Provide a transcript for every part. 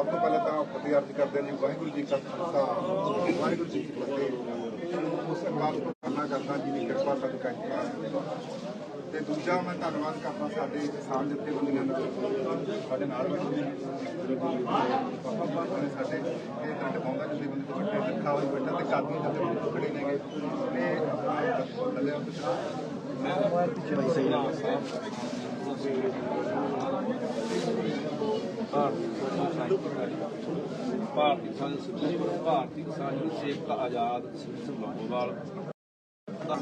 ਸਭ ਤੋਂ ਪਹਿਲਾਂ ਤਾਂ ਫਤਿਹ ਅਰਜ਼ ਕਰਦੇ ਨੇ ਵਾਹਿਗੁਰੂ ਜੀ ਕਾ ਖਾਲਸਾ, ਵਾਹਿਗੁਰੂ ਜੀ ਕੀ ਫਤਿਹ। ਉਸ ਅਕਾਲ ਤੋਂ ਕਰਦਾ ਜੀ ਦੀ ਕਿਰਪਾ ਸਦਕਾ ਇੱਥੇ ਆਇਆ ਤੇ ਦੂਜਾ ਮੈਂ ਧੰਨਵਾਦ ਕਰਦਾ ਸਾਡੇ ਕਿਸਾਨ ਜਥੇਬੰਦੀਆਂ ਦਾ ਸਾਡੇ ਨਾਲ ਬੈਠੇ ਨੇ। ਸਾਡੇ ਇਹ ਡੰਡ ਪਾਉਂਦਾ ਜਥੇਬੰਦੀ ਤੋਂ ਬੈਠੇ ਲੱਖਾ ਹੋਈ ਬੈਠਾ ਤੇ ਕਾਦੀ ਜਥੇਬੰਦੀ ਖੜੇ ਨੇਗੇ। ਤੇ ਥੱਲੇ ਆ। ਪਿਛਲਾ ਭਾਰਤੀ ਕਿਸਾਨ ਸੰਘ ਭਾਰਤੀ ਕਿਸਾਨ ਯੂਨੀਅਨ ਸੇਵਕ ਆਜ਼ਾਦ ਸਿੰਘ ਲੰਗੋਵਾਲ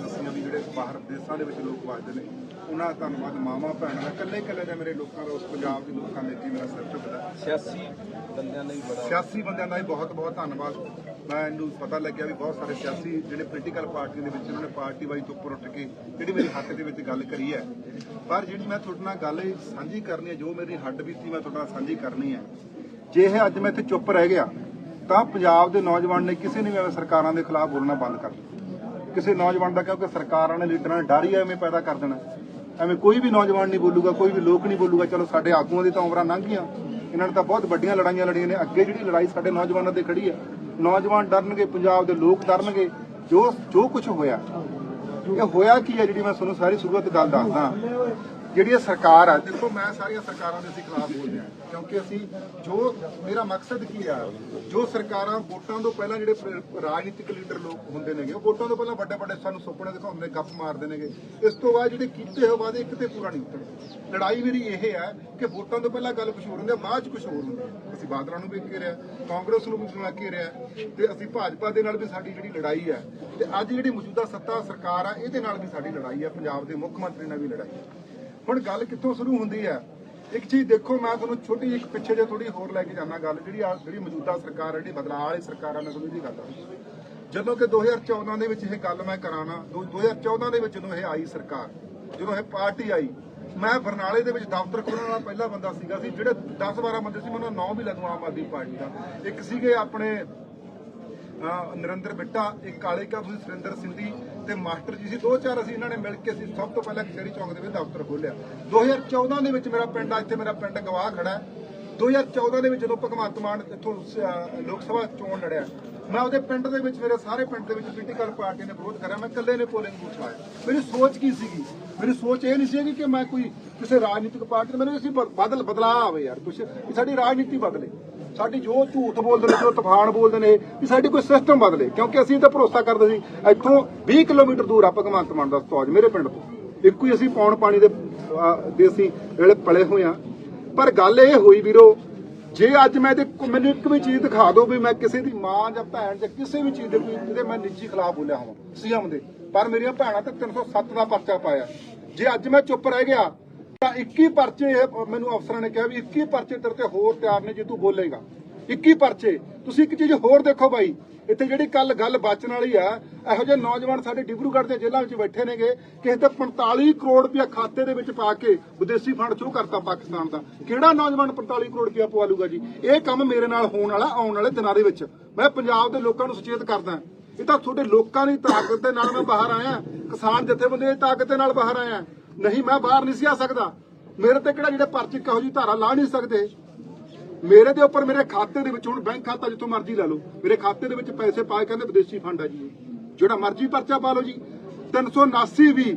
ਅਸੀਂ ਵੀ ਜਿਹੜੇ ਬਾਹਰ ਦੇਸ਼ਾਂ ਦੇ ਵਿੱਚ ਲੋਕ ਵੱਜਦੇ ਨੇ ਉਹਨਾਂ ਦਾ ਧੰਨਵਾਦ ਮਾਮਾ ਭੈਣਾਂ ਦਾ। ਇਕੱਲੇ ਇਕੱਲੇ ਦੇ ਮੇਰੇ ਲੋਕਾਂ ਦਾ ਉਸ ਪੰਜਾਬ ਦੇ ਲੋਕਾਂ ਦੇ ਅੱਗੇ ਮੇਰਾ ਸਿਰ ਝੁਕਦਾ। 86 ਬੰਦਿਆਂ ਨੇ ਵੀ ਬੜਾ 86 ਬੰਦਿਆਂ ਦਾ ਵੀ ਬਹੁਤ ਬਹੁਤ ਧੰਨਵਾਦ। ਮੈਨੂੰ ਪਤਾ ਲੱਗਿਆ ਵੀ ਬਹੁਤ ਸਾਰੇ ਸਿਆਸੀ ਜਿਹੜੇ ਪੋਲੀਟੀਕਲ ਪਾਰਟੀਆਂ ਦੇ ਵਿੱਚ ਇਹਨਾਂ ਨੇ ਪਾਰਟੀ ਵਾਈ ਤੋਂ ਉੱਪਰ ਉੱਠ ਕੇ ਜਿਹੜੀ ਮੇਰੀ ਹੱਕ ਦੇ ਵਿੱਚ ਗੱਲ ਕਰੀ ਹੈ। ਪਰ ਜਿਹੜੀ ਮੈਂ ਤੁਹਾਡੇ ਨਾਲ ਗੱਲ ਸਾਂਝੀ ਕਰਨੀ ਹੈ ਜੋ ਮੇਰੀ ਹੱਡ ਬੀਤੀ ਮੈਂ ਤੁਹਾਡੇ ਨਾਲ ਸਾਂਝੀ ਕਰਨੀ ਹੈ। ਜੇ ਇਹ ਅੱਜ ਮੈਂ ਇੱਥੇ ਚੁੱਪ ਰਹਿ ਗਿਆ ਤਾਂ ਪੰਜਾਬ ਦੇ ਨੌਜਵਾਨ ਨੇ ਕਿਸੇ ਨੇ ਵੀ ਸਰਕਾਰਾਂ ਦੇ ਖਿਲਾਫ ਬੋਲਣਾ ਬੰਦ ਕਰ ਦਿੱਤਾ। ਕਿਸੇ ਨੌਜਵਾਨ ਦਾ ਕਿਉਂਕਿ ਸਰਕਾਰਾਂ ਨੇ ਲੀਡਰਾਂ ਨੇ ਡਰ ਹੀ ਐਵੇਂ ਪੈਦਾ ਕਰ ਦੇਣਾ। ਐਵੇਂ ਕੋਈ ਵੀ ਨੌਜਵਾਨ ਨਹੀਂ ਬੋਲੂਗਾ, ਕੋਈ ਵੀ ਲੋਕ ਨਹੀਂ ਬੋਲੂਗਾ, ਚਲੋ ਸਾਡੇ ਆਗੂਆਂ ਦੀ ਤਾਂ ਉਮਰਾਂ ਲੰਘ ਗਈਆਂ। ਇਹਨਾਂ ਨੇ ਤਾਂ ਬਹੁਤ ਵੱਡੀਆਂ ਲੜਾਈਆਂ ਲੜੀਆਂ ਨੇ। ਅੱਗੇ ਜਿਹੜੀ ਲੜਾਈ ਸਾਡੇ ਨੌਜਵਾਨਾਂ ਤੇ ਖੜੀ ਹੈ, ਨੌਜਵਾਨ ਡਰਨਗੇ, ਪੰਜਾਬ ਦੇ ਲੋਕ ਡਰਨਗੇ, ਜੋ ਜੋ ਕੁਝ ਹੋਇਆ। ਇਹ ਹੋਇਆ ਕੀ ਹੈ ਜਿਹੜੀ ਮੈਂ ਤੁਹਾਨੂੰ ਸਾਰੀ ਸ਼ੁਰੂਆਤ ਗੱਲ ਦੱਸਦਾ? ਜਿਹੜੀ ਇਹ ਸਰਕਾਰ ਆ, ਦੇਖੋ ਮੈਂ ਸਾਰੀਆਂ ਸਰਕਾਰਾਂ ਦੇ ਅਸੀਂ ਖਿਲਾਫ ਬੋਲ ਰਿਹਾ, ਕਿਉਂਕਿ ਅਸੀਂ ਜੋ, ਮੇਰਾ ਮਕਸਦ ਕੀ ਆ, ਜੋ ਸਰਕਾਰਾਂ ਵੋਟਾਂ ਤੋਂ ਪਹਿਲਾਂ ਜਿਹੜੇ ਰਾਜਨੀਤਿਕ ਲੀਡਰ ਲੋਕ ਹੁੰਦੇ ਨੇਗੇ, ਉਹ ਵੋਟਾਂ ਤੋਂ ਪਹਿਲਾਂ ਵੱਡੇ ਵੱਡੇ ਸਾਨੂੰ ਸੁਪਨੇ ਦਿਖਾਉਂਦੇ ਗੱਪ ਮਾਰਦੇ ਨੇਗੇ। ਇਸ ਤੋਂ ਬਾਅਦ ਜਿਹੜੇ ਕੀਤੇ ਹੋਏ ਵਾਅਦੇ ਇੱਕ ਤੇ ਪੂਰਾ ਨਹੀਂ ਉਤਰਦੇ ਲੜਾਈ ਮੇਰੀ ਇਹ ਹੈ ਕਿ ਵੋਟਾਂ ਤੋਂ ਪਹਿਲਾਂ ਗੱਲ ਕੁਝ ਹੋਰ ਹੁੰਦੀ ਹੈ ਬਾਅਦ ਚ ਕੁਝ ਹੋਰ ਹੁੰਦਾ ਅਸੀਂ ਬਾਦਲਾਂ ਨੂੰ ਵੀ ਘੇਰਿਆ ਕਾਂਗਰਸ ਨੂੰ ਵੀ ਘੇਰਿਆ ਤੇ ਅਸੀਂ ਭਾਜਪਾ ਦੇ ਨਾਲ ਵੀ ਸਾਡੀ ਜਿਹੜੀ ਲੜਾਈ ਹੈ ਤੇ ਅੱਜ ਜਿਹੜੀ ਮੌਜੂਦਾ ਸੱਤਾ ਸਰਕਾਰ ਆ, ਇਹਦੇ ਨਾਲ ਵੀ ਸਾਡੀ ਲੜਾਈ ਹੈ ਪੰਜਾਬ ਦੇ ਮੁੱਖ ਮੰਤਰੀ ਨਾਲ ਵੀ ਲੜਾਈ ਹੈ ਹੁਣ ਗੱਲ ਕਿੱਥੋਂ ਸ਼ੁਰੂ ਹੁੰਦੀ ਹੈ? ਇੱਕ ਚੀਜ਼ ਦੇਖੋ, ਮੈਂ ਤੁਹਾਨੂੰ ਛੋਟੀ ਇੱਕ ਪਿੱਛੇ ਜੇ ਥੋੜੀ ਹੋਰ ਲੈ ਕੇ ਜਾਣਾ ਗੱਲ, ਜਿਹੜੀ ਆ, ਜਿਹੜੀ ਮੌਜੂਦਾ ਸਰਕਾਰ ਹੈ, ਜਿਹੜੀ ਬਦਲਾਅ ਵਾਲੀ ਸਰਕਾਰ ਹੈ, ਮੈਂ ਤੁਹਾਨੂੰ ਇਹਦੀ ਗੱਲ ਦੱਸਦਾ। ਜਦੋਂ ਕਿ 2014 ਦੇ ਵਿੱਚ ਇਹ ਗੱਲ ਮੈਂ ਕਰਾਣਾ 2014 ਦੇ ਵਿੱਚ ਜਦੋਂ ਇਹ ਆਈ ਸਰਕਾਰ, ਜਦੋਂ ਇਹ ਪਾਰਟੀ ਆਈ, ਮੈਂ ਬਰਨਾਲੇ ਦੇ ਵਿੱਚ ਦਫ਼ਤਰ ਖੋਲਣ ਵਾਲਾ ਪਹਿਲਾ ਬੰਦਾ ਸੀਗਾ ਸੀ, ਜਿਹੜੇ 10 12 ਬੰਦੇ ਸੀ, ਮੈਂ ਉਹਨਾਂ ਨਾਂ ਵੀ ਲਗਵਾ ਆਮ ਆਦਮੀ ਪਾਰਟੀ ਦਾ। ਇੱਕ ਸੀਗੇ ਆਪਣੇ ਨਰਿੰਦਰ ਬਿੱਟਾ, ਇੱਕ ਕਾਲੇ ਕਾ ਤੁਸੀਂ ਸੁਰਿੰਦਰ ਸਿੰਧੀ ਤੇ ਮਾਸਟਰ ਜੀ ਸੀ। ਦੋ ਚਾਰ ਅਸੀਂ ਇਹਨਾਂ ਨੇ ਮਿਲ ਕੇ ਅਸੀਂ ਸਭ ਤੋਂ ਪਹਿਲਾਂ ਕਚਹਿਰੀ ਚੌਂਕ ਦੇ ਵਿੱਚ ਦਫ਼ਤਰ ਖੋਲ੍ਹਿਆ। 2014 ਦੇ ਵਿੱਚ ਮੇਰਾ ਪਿੰਡ ਆ ਇੱਥੇ ਮੇਰਾ ਪਿੰਡ ਗਵਾਹ ਖੜਾ ਹੈ। 2014 ਦੇ ਵਿੱਚ ਜਦੋਂ ਭਗਵੰਤ ਮਾਨ ਇੱਥੋਂ ਲੋਕ ਸਭਾ ਚੋਣ ਲੜਿਆ, ਮੈਂ ਉਹਦੇ ਪਿੰਡ ਦੇ ਵਿੱਚ, ਮੇਰੇ ਸਾਰੇ ਪਿੰਡ ਦੇ ਵਿੱਚ ਪੋਲੀਟੀਕਲ ਪਾਰਟੀ ਨੇ ਵਿਰੋਧ ਕਰਿਆ। ਮੈਂ ਇਕੱਲੇ ਨੇ ਪੋਲਿੰਗ ਬੂਥ ਲਾਇਆ ਮੇਰੀ ਸੋਚ ਕੀ ਸੀਗੀ? ਮੇਰੀ ਸੋਚ ਇਹ ਨਹੀਂ ਸੀਗੀ ਕਿ ਮੈਂ ਕੋਈ ਕਿਸੇ ਰਾਜਨੀਤਿਕ ਪਾਰਟੀ ਦੇ ਮੈਨੂੰ ਅਸੀਂ ਬਦਲ, ਬਦਲਾਅ ਆਵੇ ਯਾਰ, ਕੁਛ ਸਾਡੀ ਰਾਜਨੀਤੀ ਬਦਲੇ। ਸਾਡੀ ਜੋ ਝੂਠ ਬੋਲਦੇ ਨੇ, ਜੋ ਤੂਫਾਨ ਬੋਲਦੇ ਨੇ, ਵੀ ਸਾਡੀ ਕੋਈ ਸਿਸਟਮ ਬਦਲੇ, ਕਿਉਂਕਿ ਅਸੀਂ ਤਾਂ ਭਰੋਸਾ ਕਰਦੇ ਸੀ, ਇੱਥੋਂ 20 ਕਿਲੋਮੀਟਰ ਦੂਰ ਆ ਭਗਵੰਤ ਮਾਨ ਦਾ ਸਤੌਜ ਮੇਰੇ ਪਿੰਡ ਤੋਂ। ਇੱਕੋ ਹੀ ਅਸੀਂ ਪੌਣ ਪਾਣੀ ਦੇ ਦੇ ਅਸੀਂ ਵੇਲੇ ਪਲੇ ਹੋਏ ਆ। ਪਰ ਗੱਲ ਇਹ ਹੋਈ ਵੀਰੋ, ਜੇ ਅੱਜ ਮੈਂ ਤੇ ਮੈਨੂੰ ਇੱਕ ਵੀ ਚੀਜ਼ ਦਿਖਾ ਦਿਓ ਵੀ ਮੈਂ ਕਿਸੇ ਦੀ ਮਾਂ ਜਾਂ ਭੈਣ ਜਾਂ ਕਿਸੇ ਵੀ ਚੀਜ਼ ਦੇ ਕੋਈ, ਜਿਹਦੇ ਮੈਂ ਨਿੱਜੀ ਖਿਲਾਫ ਬੋਲਿਆ ਹੋਵਾਂ, ਸੀਐਮ ਦੇ। ਪਰ ਮੇਰੀਆਂ ਭੈਣਾਂ ਤੇ 307 ਦਾ ਪਰਚਾ ਪਾਇਆ। ਜੇ ਅੱਜ ਮੈਂ ਚੁੱਪ ਰਹਿ ਗਿਆ ਤਾਂ 21 ਪਰਚੇ ਇਹ ਮੈਨੂੰ ਅਫਸਰਾਂ ਨੇ ਕਿਹਾ ਵੀ 21 ਪਰਚੇ ਤੇਰੇ ਤੇ ਹੋਰ ਤਿਆਰ ਨੇ ਜੇ ਤੂੰ ਬੋਲੇਗਾ। 21 ਪਰਚੇ। ਤੁਸੀਂ ਇੱਕ ਚੀਜ਼ ਹੋਰ ਦੇਖੋ ਬਾਈ। ਇੱਥੇ ਜਿਹੜੀ ਕੱਲ ਗੱਲ ਬਚਣ ਵਾਲੀ ਆ, ਇਹੋ ਜਿਹੇ ਨੌਜਵਾਨ ਸਾਡੇ ਡਿਬਰੂਗੜ੍ਹ ਦੇ ਜੇਲ੍ਹਾਂ ਵਿੱਚ ਬੈਠੇ ਨੇਗੇ, ਕਿਸੇ ਤੇ 45 ਕਰੋੜ ਰੁਪਇਆ ਖਾਤੇ ਦੇ ਵਿੱਚ ਪਾ ਕੇ ਵਿਦੇਸ਼ੀ ਫੰਡ ਚੋਂ ਕਰਤਾ ਪਾਕਿਸਤਾਨ ਦਾ। ਕਿਹੜਾ ਨੌਜਵਾਨ 45 ਕਰੋੜ ਰੁਪਇਆ ਪਵਾ ਲੂਗਾ ਜੀ? ਇਹ ਕੰਮ ਮੇਰੇ ਨਾਲ ਹੋਣ ਵਾਲਾ, ਆਉਣ ਵਾਲੇ ਦਿਨਾਂ ਦੇ ਵਿੱਚ। ਮੈਂ ਪੰਜਾਬ ਦੇ ਲੋਕਾਂ ਨੂੰ ਸੁਚੇਤ ਕਰਦਾ। ਇਹ ਤਾਂ ਤੁਹਾਡੇ ਲੋਕਾਂ ਦੀ ਤਾਕਤ ਦੇ ਨਾਲ ਮੈਂ ਬਾਹਰ ਆਇਆ। ਕਿਸਾਨ ਜਥੇਬੰਦੀਆਂ ਦੀ ਤਾਕਤ ਦੇ ਨਾਲ ਬਾਹਰ ਆਇਆ। ਨਹੀਂ, ਮੈਂ ਬਾਹਰ ਨਹੀਂ ਸੀ ਆ ਸਕਦਾ। ਮੇਰੇ ਤੇ ਕਿਹੜਾ ਜਿਹੜੇ ਪਰਚੇ ਕਹੋ ਜੀ ਧਾਰਾ ਲਾ ਨਹੀਂ ਸਕਦੇ? ਮੇਰੇ ਦੇ ਉੱਪਰ ਮੇਰੇ ਖਾਤੇ ਦੇ ਵਿੱਚ, ਹੁਣ ਬੈਂਕ ਖਾਤਾ ਜਿੱਥੋਂ ਮਰਜ਼ੀ ਲੈ ਲਓ। ਮੇਰੇ ਖਾਤੇ ਦੇ ਵਿੱਚ ਪੈਸੇ ਪਾਏ ਕਹਿੰਦੇ ਵਿਦੇਸ਼ੀ ਫੰਡ ਆ ਜੀ ਜਿਹੜਾ ਮਰਜ਼ੀ ਪਰਚਾ ਪਾ ਲਓ ਜੀ। 379 ਵੀ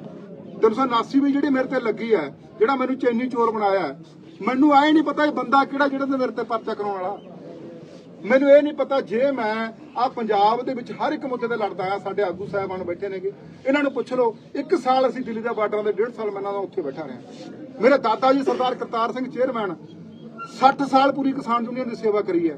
379 ਵੀ ਜਿਹੜੀ ਮੇਰੇ ਤੇ ਲੱਗੀ ਹੈ, ਜਿਹੜਾ ਮੈਨੂੰ ਚੈਨੀ ਚੋਰ ਬਣਾਇਆ ਮੈਨੂੰ ਐ ਨਹੀਂ ਪਤਾ ਇਹ ਬੰਦਾ ਕਿਹੜਾ, ਜਿਹੜਾ ਤੇ ਮੇਰੇ ਤੇ ਪਰਚਾ ਕਰਾਉਣ ਵਾਲਾ। ਮੈਨੂੰ ਇਹ ਨਹੀਂ ਪਤਾ ਜੇ ਮੈਂ ਆ ਪੰਜਾਬ ਦੇ ਵਿੱਚ ਹਰ ਇੱਕ ਮੁੱਦੇ ਤੇ ਲੜਦਾ ਆ ਸਾਡੇ ਆਗੂ ਸਾਹਿਬਾਨ ਬੈਠੇ ਨੇਗੇ। ਇਹਨਾਂ ਨੂੰ ਪੁੱਛ ਲਓ, ਇੱਕ ਸਾਲ ਅਸੀਂ ਦਿੱਲੀ ਦੇ ਬਾਰਡਰਾਂ ਦੇ ਡੇਢ ਸਾਲ ਮੈਂ ਇਹਨਾਂ ਦਾ ਉੱਥੇ ਬੈਠਾ ਰਿਹਾ ਮੇਰੇ ਦਾਦਾ ਜੀ ਸਰਦਾਰ ਕਰਤਾਰ ਸਿੰਘ ਚੇਅਰਮੈਨ 60 ਸਾਲ ਪੂਰੀ ਕਿਸਾਨ ਯੂਨੀਅਨ ਦੀ ਸੇਵਾ ਕਰੀ ਹੈ।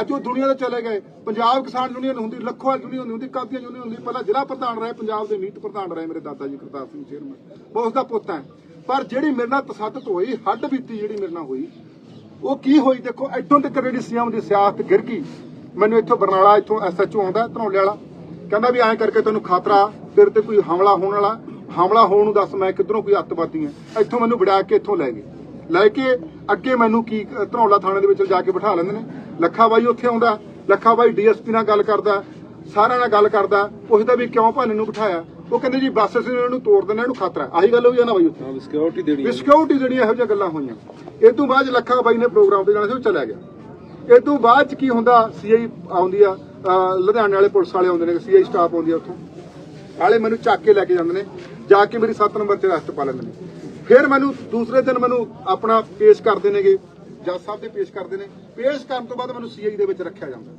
ਅੱਜ ਉਹ ਦੁਨੀਆ ਦੇ ਚਲੇ ਗਏ। ਪੰਜਾਬ ਕਿਸਾਨ ਯੂਨੀਅਨ ਹੁੰਦੀ, ਲੱਖੋਵਾਲ ਯੂਨੀਅਨ ਹੁੰਦੀ, ਕਾਦੀਆਂ ਯੂਨੀਅਨ ਹੁੰਦੀ, ਪਹਿਲਾਂ ਜ਼ਿਲ੍ਹਾ ਪ੍ਰਧਾਨ ਰਹੇ, ਪੰਜਾਬ ਦੇ ਮੀਤ ਪ੍ਰਧਾਨ ਰਹੇ ਮੇਰੇ ਦਾਦਾ ਜੀ ਕਰਤਾਰ ਸਿੰਘ ਚੇਅਰਮੈਨ। ਬਹੁਤ ਉਸ ਦਾ ਪੁੱਤ ਹੈ। ਪਰ ਜਿਹੜੀ ਮੇਰੇ ਨਾਲ ਤਸੱਦਦ ਹੋਈ, ਹੱਡ ਬੀਤੀ ਜਿਹੜੀ ਮੇਰੇ ਨਾਲ ਹੋਈ ਉਹ ਕੀ ਹੋਈ? ਦੇਖੋ ਐਡੋਂ ਤੱਕ ਜਿਹੜੀ ਸੀਐਮ ਦੀ ਸਿਆਸਤ ਗਿਰ ਗਈ ਮੈਨੂੰ ਇੱਥੋਂ ਬਰਨਾਲਾ ਇੱਥੋਂ ਐਸਐਚਓ ਆਉਂਦਾ ਧਨੌਲੇ ਵਾਲਾ ਕਹਿੰਦਾ ਵੀ ਐਂ ਕਰਕੇ ਤੈਨੂੰ ਖਤਰਾ ਤੇਰੇ ਤੇ ਕੋਈ ਹਮਲਾ ਹੋਣ ਵਾਲਾ ਹਮਲਾ ਹੋਣ ਨੂੰ ਦੱਸ ਮੈਂ ਕਿਧਰੋਂ ਕੋਈ ਅੱਤਵਾਦੀ ਆ ਇੱਥੋਂ ਮੈਨੂੰ ਵਿੜਾ ਕੇ ਇੱਥੋਂ ਲੈ ਗਏ। ਲੈ ਕੇ ਅੱਗੇ ਮੈਨੂੰ ਕੀ ਅ, ਧਨੌਲਾ ਥਾਣੇ ਦੇ ਵਿੱਚ ਜਾ ਕੇ ਬਿਠਾ ਲੈਂਦੇ ਨੇ। ਲੱਖਾ ਬਾਈ ਉੱਥੇ ਆਉਂਦਾ ਲੱਖਾ ਬਾਈ ਡੀਐਸਪੀ ਨਾਲ ਗੱਲ ਕਰਦਾ ਸਾਰਿਆਂ ਨਾਲ ਗੱਲ ਕਰਦਾ ਪੁੱਛਦਾ ਵੀ ਕਿਉਂ ਭਾਨੇ ਨੂੰ ਬਿਠਾਇਆ? ਉਹ ਕਹਿੰਦੇ ਜੀ ਬੱਸ ਅਸੀਂ ਇਹਨੂੰ ਤੋੜ ਦਿੰਦੇ ਇਹਨੂੰ ਖਤਰਾ ਆਹੀ ਗੱਲ ਹੋਈ ਆ ਨਾ ਬਾਈ ਉੱਥੇ। ਸਿਕਿਉਰਿਟੀ ਦੇਣੀ ਵੀ ਸਿਕਿਉਰਿਟੀ ਜਿਹੜੀਆਂ ਇਹੋ ਜਿਹੀਆਂ ਗੱਲਾਂ ਹੋਈਆਂ। ਇਹ ਤੋਂ ਬਾਅਦ ਲੱਖਾ ਬਾਈ ਨੇ ਪ੍ਰੋਗਰਾਮ ਤੇ ਜਾਣਾ ਸੀ ਉਹ ਚਲਾ ਗਿਆ। ਇਹ ਤੋਂ ਬਾਅਦ ਚ ਕੀ ਹੁੰਦਾ ਸੀਆਈ ਆਉਂਦੀ ਆ ਲੁਧਿਆਣੇ ਵਾਲੇ ਪੁਲਿਸ ਵਾਲੇ ਆਉਂਦੇ ਨੇ ਸੀਆਈ ਸਟਾਫ ਆਉਂਦੀ ਆ ਉੱਥੋਂ। ਵਾਲੇ ਮੈਨੂੰ ਚੱਕ ਕੇ ਲੈ ਕੇ ਜਾਂਦੇ ਨੇ ਜਾ ਕੇ ਮੇਰੀ 7 ਨੰਬਰ ਤੇ ਰਸਤ ਪਾ ਲੈਂਦੇ ਨੇ। ਫਿਰ ਮੈਨੂੰ ਦੂਸਰੇ ਦਿਨ ਮੈਨੂੰ ਆਪਣਾ ਪੇਸ਼ ਕਰਦੇ ਨੇਗੇ ਜੱਜ ਸਾਹਿਬ ਦੇ ਪੇਸ਼ ਕਰਦੇ ਨੇ। ਪੇਸ਼ ਕਰਨ ਤੋਂ ਬਾਅਦ ਮੈਨੂੰ ਸੀਆਈ ਦੇ ਵਿੱਚ ਰੱਖਿਆ ਜਾਂਦਾ।